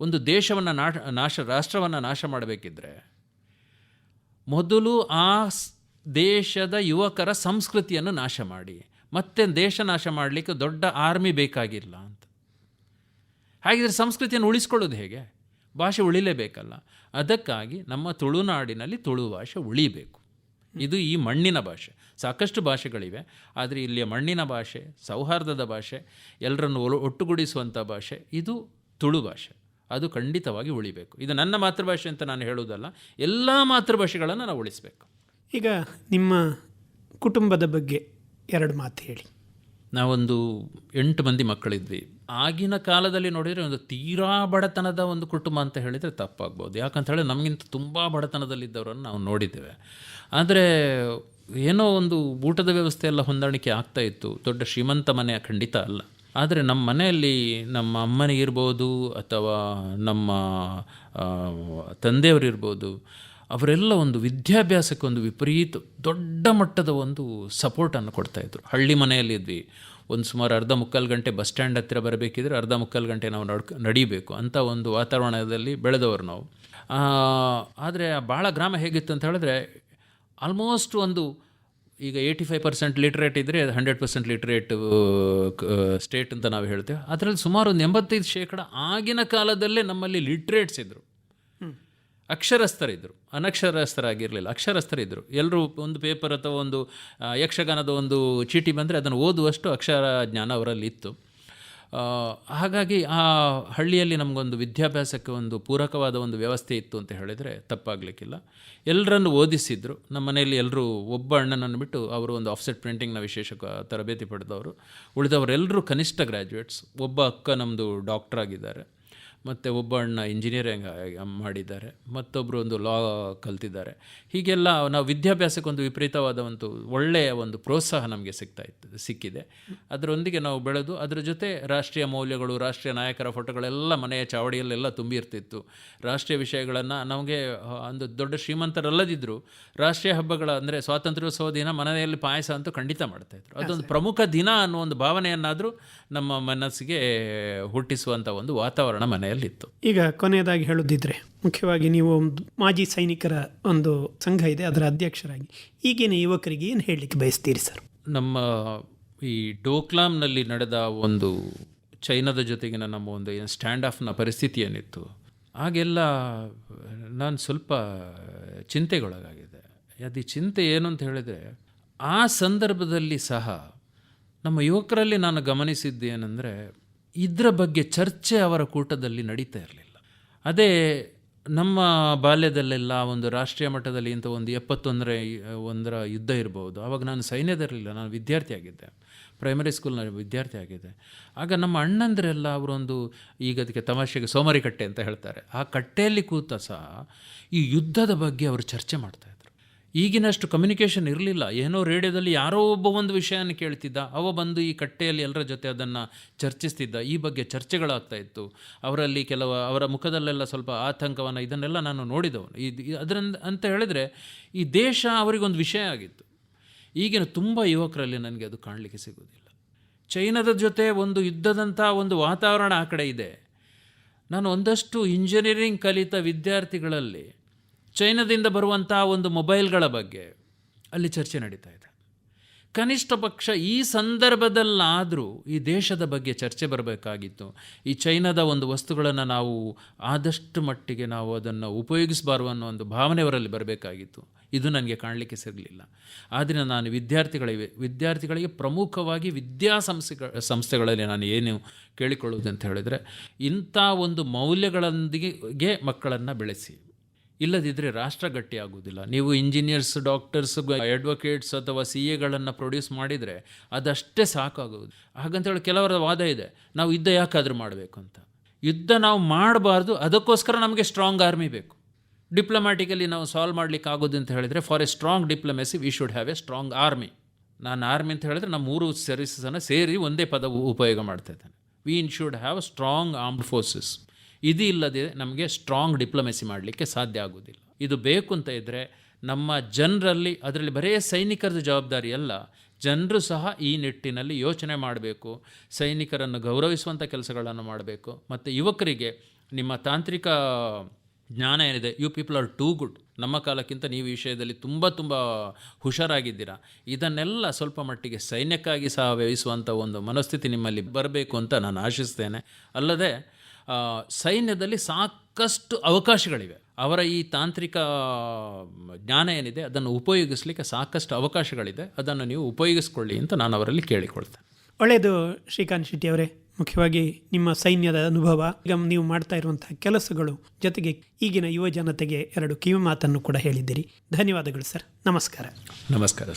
ಒಂದು ದೇಶವನ್ನು ನಾಶ ನಾಶ, ರಾಷ್ಟ್ರವನ್ನು ನಾಶ ಮಾಡಬೇಕಿದ್ರೆ ಮೊದಲು ಆ ದೇಶದ ಯುವಕರ ಸಂಸ್ಕೃತಿಯನ್ನು ನಾಶ ಮಾಡಿ. ಮತ್ತೆ ದೇಶ ನಾಶ ಮಾಡಲಿಕ್ಕೆ ದೊಡ್ಡ ಆರ್ಮಿ ಬೇಕಾಗಿಲ್ಲ ಅಂತ. ಹಾಗಿದ್ರೆ ಸಂಸ್ಕೃತಿಯನ್ನು ಉಳಿಸ್ಕೊಳ್ಳೋದು ಹೇಗೆ? ಭಾಷೆ ಉಳಿಲೇಬೇಕಲ್ಲ. ಅದಕ್ಕಾಗಿ ನಮ್ಮ ತುಳುನಾಡಿನಲ್ಲಿ ತುಳು ಭಾಷೆ ಉಳಿಬೇಕು. ಇದು ಈ ಮಣ್ಣಿನ ಭಾಷೆ. ಸಾಕಷ್ಟು ಭಾಷೆಗಳಿವೆ. ಆದರೆ ಇಲ್ಲಿಯ ಮಣ್ಣಿನ ಭಾಷೆ, ಸೌಹಾರ್ದದ ಭಾಷೆ, ಎಲ್ಲರನ್ನು ಒಟ್ಟುಗೂಡಿಸುವಂಥ ಭಾಷೆ, ಇದು ತುಳು ಭಾಷೆ. ಅದು ಖಂಡಿತವಾಗಿ ಉಳಿಬೇಕು. ಇದು ನನ್ನ ಮಾತೃಭಾಷೆ ಅಂತ ನಾನು ಹೇಳುವುದಲ್ಲ. ಎಲ್ಲ ಮಾತೃಭಾಷೆಗಳನ್ನು ನಾವು ಉಳಿಸಬೇಕು. ಈಗ ನಿಮ್ಮ ಕುಟುಂಬದ ಬಗ್ಗೆ ಎರಡು ಮಾತು ಹೇಳಿ. ನಾವೊಂದು ಎಂಟು ಮಂದಿ ಮಕ್ಕಳಿದ್ವಿ. ಆಗಿನ ಕಾಲದಲ್ಲಿ ನೋಡಿದರೆ ಒಂದು ತೀರಾ ಬಡತನದ ಒಂದು ಕುಟುಂಬ ಅಂತ ಹೇಳಿದರೆ ತಪ್ಪಾಗ್ಬೋದು. ಯಾಕಂತ ಹೇಳಿ ನಮಗಿಂತ ತುಂಬ ಬಡತನದಲ್ಲಿದ್ದವರನ್ನು ನಾವು ನೋಡಿದ್ದೇವೆ. ಆದರೆ ಏನೋ ಒಂದು ಊಟದ ವ್ಯವಸ್ಥೆ ಎಲ್ಲ ಹೊಂದಾಣಿಕೆ ಆಗ್ತಾ ಇತ್ತು. ದೊಡ್ಡ ಶ್ರೀಮಂತ ಮನೆ ಖಂಡಿತ ಅಲ್ಲ. ಆದರೆ ನಮ್ಮ ಮನೆಯಲ್ಲಿ ನಮ್ಮ ಅಮ್ಮನಿಗಿರ್ಬೋದು ಅಥವಾ ನಮ್ಮ ತಂದೆಯವರಿರ್ಬೋದು ಅವರೆಲ್ಲ ಒಂದು ವಿದ್ಯಾಭ್ಯಾಸಕ್ಕೆ ಒಂದು ವಿಪರೀತ ದೊಡ್ಡ ಮಟ್ಟದ ಒಂದು ಸಪೋರ್ಟನ್ನು ಕೊಡ್ತಾಯಿದ್ರು ಹಳ್ಳಿ ಮನೆಯಲ್ಲಿದ್ವಿ ಒಂದು ಸುಮಾರು ಅರ್ಧ ಮುಕ್ಕಾಲು ಗಂಟೆ ಬಸ್ ಸ್ಟ್ಯಾಂಡ್ ಹತ್ತಿರ ಬರಬೇಕಿದ್ರೆ ಅರ್ಧ ಮುಕ್ಕಾಲು ಗಂಟೆ ನಾವು ನಡ್ಕ, ನಡಿಬೇಕು ಅಂಥ ಒಂದು ವಾತಾವರಣದಲ್ಲಿ ಬೆಳೆದವರು ನಾವು. ಆದರೆ ಭಾಳ ಗ್ರಾಮ ಹೇಗಿತ್ತು ಅಂತ ಹೇಳಿದ್ರೆ ಆಲ್ಮೋಸ್ಟ್ ಒಂದು ಈಗ ಏಯ್ಟಿ ಫೈವ್ ಪರ್ಸೆಂಟ್ ಲಿಟ್ರೇಟ್ ಇದ್ದರೆ ಅದು ಹಂಡ್ರೆಡ್ ಪರ್ಸೆಂಟ್ ಲಿಟ್ರೇಟ್ ಸ್ಟೇಟ್ ಅಂತ ನಾವು ಹೇಳ್ತೇವೆ. ಅದರಲ್ಲಿ ಸುಮಾರು ಒಂದು ಎಂಬತ್ತೈದು ಶೇಕಡ ಆಗಿನ ಕಾಲದಲ್ಲೇ ನಮ್ಮಲ್ಲಿ ಲಿಟ್ರೇಟ್ಸ್ ಇದ್ದರು ಅಕ್ಷರಸ್ಥರಿದ್ದರು. ಅನಕ್ಷರಸ್ಥರಾಗಿರಲಿಲ್ಲ. ಅಕ್ಷರಸ್ಥರಿದ್ದರು. ಎಲ್ಲರೂ ಒಂದು ಪೇಪರ್ ಅಥವಾ ಒಂದು ಯಕ್ಷಗಾನದ ಒಂದು ಚೀಟಿ ಬಂದರೆ ಅದನ್ನು ಓದುವಷ್ಟು ಅಕ್ಷರ ಜ್ಞಾನ ಅವರಲ್ಲಿ ಇತ್ತು ಹಾಗಾಗಿ ಆ ಹಳ್ಳಿಯಲ್ಲಿ ನಮಗೊಂದು ವಿದ್ಯಾಭ್ಯಾಸಕ್ಕೆ ಒಂದು ಪೂರಕವಾದ ಒಂದು ವ್ಯವಸ್ಥೆ ಇತ್ತು ಅಂತ ಹೇಳಿದರೆ ತಪ್ಪಾಗಲಿಕ್ಕಿಲ್ಲ. ಎಲ್ಲರನ್ನು ಓದಿಸಿದ್ರು. ನಮ್ಮ ಮನೆಯಲ್ಲಿ ಎಲ್ಲರೂ ಒಬ್ಬ ಅಣ್ಣನನ್ನು ಬಿಟ್ಟು ಅವರು ಒಂದು ಆಫ್ಸೆಟ್ ಪ್ರಿಂಟಿಂಗ್ನ ವಿಶೇಷ ತರಬೇತಿ ಪಡೆದವರು. ಉಳಿದವರೆಲ್ಲರೂ ಕನಿಷ್ಠ ಗ್ರ್ಯಾಜುಯೇಟ್ಸ್ ಒಬ್ಬ ಅಕ್ಕ ನಮ್ಮದು ಡಾಕ್ಟರ್ ಆಗಿದ್ದಾರೆ ಮತ್ತು ಒಬ್ಬ ಅಣ್ಣ ಇಂಜಿನಿಯರಿಂಗ್ ಮಾಡಿದ್ದಾರೆ. ಮತ್ತೊಬ್ಬರು ಒಂದು ಲಾ ಕಲ್ತಿದ್ದಾರೆ. ಹೀಗೆಲ್ಲ ನಾವು ವಿದ್ಯಾಭ್ಯಾಸಕ್ಕೆ ಒಂದು ವಿಪರೀತವಾದ ಒಂದು ಒಳ್ಳೆಯ ಒಂದು ಪ್ರೋತ್ಸಾಹ ನಮಗೆ ಸಿಗ್ತಾ ಇತ್ತು ಸಿಕ್ಕಿದೆ. ಅದರೊಂದಿಗೆ ನಾವು ಬೆಳೆದು ಅದರ ಜೊತೆ ರಾಷ್ಟ್ರೀಯ ಮೌಲ್ಯಗಳು ರಾಷ್ಟ್ರೀಯ ನಾಯಕರ ಫೋಟೋಗಳೆಲ್ಲ ಮನೆಯ ಚಾವಡಿಯಲ್ಲೆಲ್ಲ ತುಂಬಿರ್ತಿತ್ತು ರಾಷ್ಟ್ರೀಯ ವಿಷಯಗಳನ್ನು ನಮಗೆ ಒಂದು ದೊಡ್ಡ ಶ್ರೀಮಂತರಲ್ಲದಿದ್ದರೂ ರಾಷ್ಟ್ರೀಯ ಹಬ್ಬಗಳ ಅಂದರೆ ಸ್ವಾತಂತ್ರ್ಯೋತ್ಸವ ದಿನ ಮನೆಯಲ್ಲಿ ಪಾಯಸ ಅಂತೂ ಖಂಡಿತ ಮಾಡ್ತಾಯಿದ್ರು ಅದೊಂದು ಪ್ರಮುಖ ದಿನ ಅನ್ನೋ ಒಂದು ಭಾವನೆಯನ್ನಾದರೂ ನಮ್ಮ ಮನಸ್ಸಿಗೆ ಹುಟ್ಟಿಸುವಂಥ ಒಂದು ವಾತಾವರಣ ಮನೆಯಲ್ಲಿತ್ತು ಈಗ ಕೊನೆಯದಾಗಿ ಹೇಳೋದಿದ್ರೆ ಮುಖ್ಯವಾಗಿ ನೀವು ಒಂದು ಮಾಜಿ ಸೈನಿಕರ ಒಂದು ಸಂಘ ಇದೆ ಅದರ ಅಧ್ಯಕ್ಷರಾಗಿ. ಈಗಿನ ಯುವಕರಿಗೆ ಏನು ಹೇಳಲಿಕ್ಕೆ ಬಯಸ್ತೀರಿ ಸರ್? ನಮ್ಮ ಈ ಡೋಕ್ಲಾಮ್ನಲ್ಲಿ ನಡೆದ ಒಂದು ಚೈನಾದ ಜೊತೆಗಿನ ನಮ್ಮ ಒಂದು ಏನು ಸ್ಟ್ಯಾಂಡ್ ಆಫ್ನ ಪರಿಸ್ಥಿತಿ ಏನಿತ್ತು ಆಗೆಲ್ಲ ನಾನು ಸ್ವಲ್ಪ ಚಿಂತೆಗೊಳಗಾಗಿದೆ. ಅದು ಚಿಂತೆ ಏನು ಅಂತ ಹೇಳಿದರೆ ಆ ಸಂದರ್ಭದಲ್ಲಿ ಸಹ ನಮ್ಮ ಯುವಕರಲ್ಲಿ ನಾನು ಗಮನಿಸಿದ್ದು ಏನಂದರೆ ಇದರ ಬಗ್ಗೆ ಚರ್ಚೆ ಅವರ ಕೂಟದಲ್ಲಿ ನಡೀತಾ ಇರಲಿಲ್ಲ. ಅದೇ ನಮ್ಮ ಬಾಲ್ಯದಲ್ಲೆಲ್ಲ ಒಂದು ರಾಷ್ಟ್ರೀಯ ಮಟ್ಟದಲ್ಲಿ ಇಂಥ ಒಂದು ಎಪ್ಪತ್ತೊಂದರ ಒಂದರ ಯುದ್ಧ ಇರ್ಬೋದು. ಆವಾಗ ನಾನು ಸೈನ್ಯದಲ್ಲಿಲ್ಲ, ನಾನು ವಿದ್ಯಾರ್ಥಿಯಾಗಿದ್ದೆ ಪ್ರೈಮರಿ ಸ್ಕೂಲ್ನ ವಿದ್ಯಾರ್ಥಿ ಆಗಿದೆ ಆಗ ನಮ್ಮ ಅಣ್ಣಂದರೆಲ್ಲ ಅವರೊಂದು, ಈಗ ಅದಕ್ಕೆ ತಮಾಷೆಗೆ ಸೋಮರಿ ಕಟ್ಟೆ ಅಂತ ಹೇಳ್ತಾರೆ. ಆ ಕಟ್ಟೆಯಲ್ಲಿ ಕೂತ ಸಹ ಈ ಯುದ್ಧದ ಬಗ್ಗೆ ಅವರು ಚರ್ಚೆ ಮಾಡ್ತಾಯಿದ್ರು ಈಗಿನಷ್ಟು ಕಮ್ಯುನಿಕೇಷನ್ ಇರಲಿಲ್ಲ. ಏನೋ ರೇಡಿಯೋದಲ್ಲಿ ಯಾರೋ ಒಬ್ಬ ಒಂದು ವಿಷಯನ ಕೇಳ್ತಿದ್ದ. ಅವ ಬಂದು ಈ ಕಟ್ಟೆಯಲ್ಲಿ ಎಲ್ಲರ ಜೊತೆ ಅದನ್ನು ಚರ್ಚಿಸ್ತಿದ್ದ. ಈ ಬಗ್ಗೆ ಚರ್ಚೆಗಳಾಗ್ತಾ ಇತ್ತು. ಅವರಲ್ಲಿ ಕೆಲವು, ಅವರ ಮುಖದಲ್ಲೆಲ್ಲ ಸ್ವಲ್ಪ ಆತಂಕವನ್ನು ಇದನ್ನೆಲ್ಲ ನಾನು ನೋಡಿದವನು. ಇದು ಅದರಿಂದ, ಅಂತ ಹೇಳಿದರೆ ಈ ದೇಶ ಅವರಿಗೊಂದು ವಿಷಯ ಆಗಿತ್ತು. ಈಗಿನ ತುಂಬ ಯುವಕರಲ್ಲಿ ನನಗೆ ಅದು ಕಾಣಲಿಕ್ಕೆ ಸಿಗೋದಿಲ್ಲ ಚೈನಾದ ಜೊತೆ ಒಂದು ಯುದ್ಧದಂಥ ಒಂದು ವಾತಾವರಣ ಆ ಕಡೆ ಇದೆ. ನಾನು ಒಂದಷ್ಟು ಇಂಜಿನಿಯರಿಂಗ್ ಕಲಿತ ವಿದ್ಯಾರ್ಥಿಗಳಲ್ಲಿ ಚೈನಾದಿಂದ ಬರುವಂಥ ಒಂದು ಮೊಬೈಲ್ಗಳ ಬಗ್ಗೆ ಅಲ್ಲಿ ಚರ್ಚೆ ನಡೀತಾ ಇದೆ. ಕನಿಷ್ಠ ಪಕ್ಷ ಈ ಸಂದರ್ಭದಲ್ಲಾದರೂ ಈ ದೇಶದ ಬಗ್ಗೆ ಚರ್ಚೆ ಬರಬೇಕಾಗಿತ್ತು. ಈ ಚೈನಾದ ಒಂದು ವಸ್ತುಗಳನ್ನು ನಾವು ಆದಷ್ಟು ಮಟ್ಟಿಗೆ ನಾವು ಅದನ್ನು ಉಪಯೋಗಿಸಬಾರ್ದು ಅನ್ನೋ ಒಂದು ಭಾವನೆ ಅವರಲ್ಲಿ ಬರಬೇಕಾಗಿತ್ತು. ಇದು ನನಗೆ ಕಾಣಲಿಕ್ಕೆ ಸಿಗಲಿಲ್ಲ. ಆದ್ದರಿಂದ ನಾನು ವಿದ್ಯಾರ್ಥಿಗಳಿಗೆ ವಿದ್ಯಾರ್ಥಿಗಳಿಗೆ ಪ್ರಮುಖವಾಗಿ ವಿದ್ಯಾಸಂಸ್ಥೆಗಳ ಸಂಸ್ಥೆಗಳಲ್ಲಿ ನಾನು ಏನು ಕೇಳಿಕೊಳ್ಳುವುದು ಅಂತ ಹೇಳಿದರೆ ಇಂಥ ಒಂದು ಮೌಲ್ಯಗಳೊಂದಿಗೆ ಮಕ್ಕಳನ್ನು ಬೆಳೆಸಿ. ಇಲ್ಲದಿದ್ದರೆ ರಾಷ್ಟ್ರ ಗಟ್ಟಿಯಾಗುವುದಿಲ್ಲ ನೀವು ಇಂಜಿನಿಯರ್ಸ್ ಡಾಕ್ಟರ್ಸ್ ಅಡ್ವೊಕೇಟ್ಸ್ ಅಥವಾ ಸಿ ಎಗಳನ್ನು ಪ್ರೊಡ್ಯೂಸ್ ಮಾಡಿದರೆ ಅದಷ್ಟೇ ಸಾಕಾಗುವುದು. ಹಾಗಂತೇಳಿ ಕೆಲವರ ವಾದ ಇದೆ. ನಾವು ಯುದ್ಧ ಯಾಕಾದರೂ ಮಾಡಬೇಕು ಅಂತ. ಯುದ್ಧ ನಾವು ಮಾಡಬಾರ್ದು. ಅದಕ್ಕೋಸ್ಕರ ನಮಗೆ ಸ್ಟ್ರಾಂಗ್ ಆರ್ಮಿ ಬೇಕು. ಡಿಪ್ಲೊಮ್ಯಾಟಿಕಲಿ ನಾವು ಸಾಲ್ವ್ ಮಾಡಲಿಕ್ಕೆ ಆಗೋದು ಅಂತ ಹೇಳಿದರೆ for a strong diplomacy we should have a strong army ನಾನು ಆರ್ಮಿ ಅಂತ ಹೇಳಿದ್ರೆ ನಮ್ಮ ಮೂರು ಸರ್ವಿಸಸನ್ನು ಸೇರಿ ಒಂದೇ ಪದವು ಉಪಯೋಗ ಮಾಡ್ತಾ ಇದ್ದೇನೆ. We in should have strong armed forces ಇದು ಇಲ್ಲದೆ ನಮಗೆ ಸ್ಟ್ರಾಂಗ್ ಡಿಪ್ಲೊಮೆಸಿ ಮಾಡಲಿಕ್ಕೆ ಸಾಧ್ಯ ಆಗೋದಿಲ್ಲ. ಇದು ಬೇಕು ಅಂತ ಇದ್ದರೆ ನಮ್ಮ ಜನರಲ್ಲಿ, ಅದರಲ್ಲಿ ಬರೇ ಸೈನಿಕರದ ಜವಾಬ್ದಾರಿ ಅಲ್ಲ. ಜನರು ಸಹ ಈ ನಿಟ್ಟಿನಲ್ಲಿ ಯೋಚನೆ ಮಾಡಬೇಕು, ಸೈನಿಕರನ್ನು ಗೌರವಿಸುವಂಥ ಕೆಲಸಗಳನ್ನು ಮಾಡಬೇಕು. ಮತ್ತು ಯುವಕರಿಗೆ ನಿಮ್ಮ ತಾಂತ್ರಿಕ ಜ್ಞಾನ ಏನಿದೆ you people are too good ನಮ್ಮ ಕಾಲಕ್ಕಿಂತ ನೀವು ಈ ವಿಷಯದಲ್ಲಿ ತುಂಬ ತುಂಬ ಹುಷಾರಾಗಿದ್ದೀರಾ. ಇದನ್ನೆಲ್ಲ ಸ್ವಲ್ಪ ಮಟ್ಟಿಗೆ ಸೈನ್ಯಕ್ಕಾಗಿ ಸಹ ವ್ಯಯಿಸುವಂಥ ಒಂದು ಮನಸ್ಥಿತಿ ನಿಮ್ಮಲ್ಲಿ ಬರಬೇಕು ಅಂತ ನಾನು ಆಶಿಸ್ತೇನೆ. ಅಲ್ಲದೆ ಸೈನ್ಯದಲ್ಲಿ ಸಾಕಷ್ಟು ಅವಕಾಶಗಳಿವೆ. ಅವರ ಈ ತಾಂತ್ರಿಕ ಜ್ಞಾನ ಏನಿದೆ ಅದನ್ನು ಉಪಯೋಗಿಸಲಿಕ್ಕೆ ಸಾಕಷ್ಟು ಅವಕಾಶಗಳಿದೆ. ಅದನ್ನು ನೀವು ಉಪಯೋಗಿಸ್ಕೊಳ್ಳಿ ಅಂತ ನಾನು ಅವರಲ್ಲಿ ಕೇಳಿಕೊಳ್ತೇನೆ. ಒಳ್ಳೆಯದು ಶ್ರೀಕಾಂತ್ ಶೆಟ್ಟಿ ಅವರೇ. ಮುಖ್ಯವಾಗಿ ನಿಮ್ಮ ಸೈನ್ಯದ ಅನುಭವ ಈಗ ನೀವು ಮಾಡ್ತಾ ಇರುವಂತಹ ಕೆಲಸಗಳು ಜೊತೆಗೆ ಈಗಿನ ಯುವ ಜನತೆಗೆ ಎರಡು ಕಿವಿ ಮಾತನ್ನು ಕೂಡ ಹೇಳಿದ್ದೀರಿ. ಧನ್ಯವಾದಗಳು ಸರ್. ನಮಸ್ಕಾರ. ನಮಸ್ಕಾರ ಸರ್.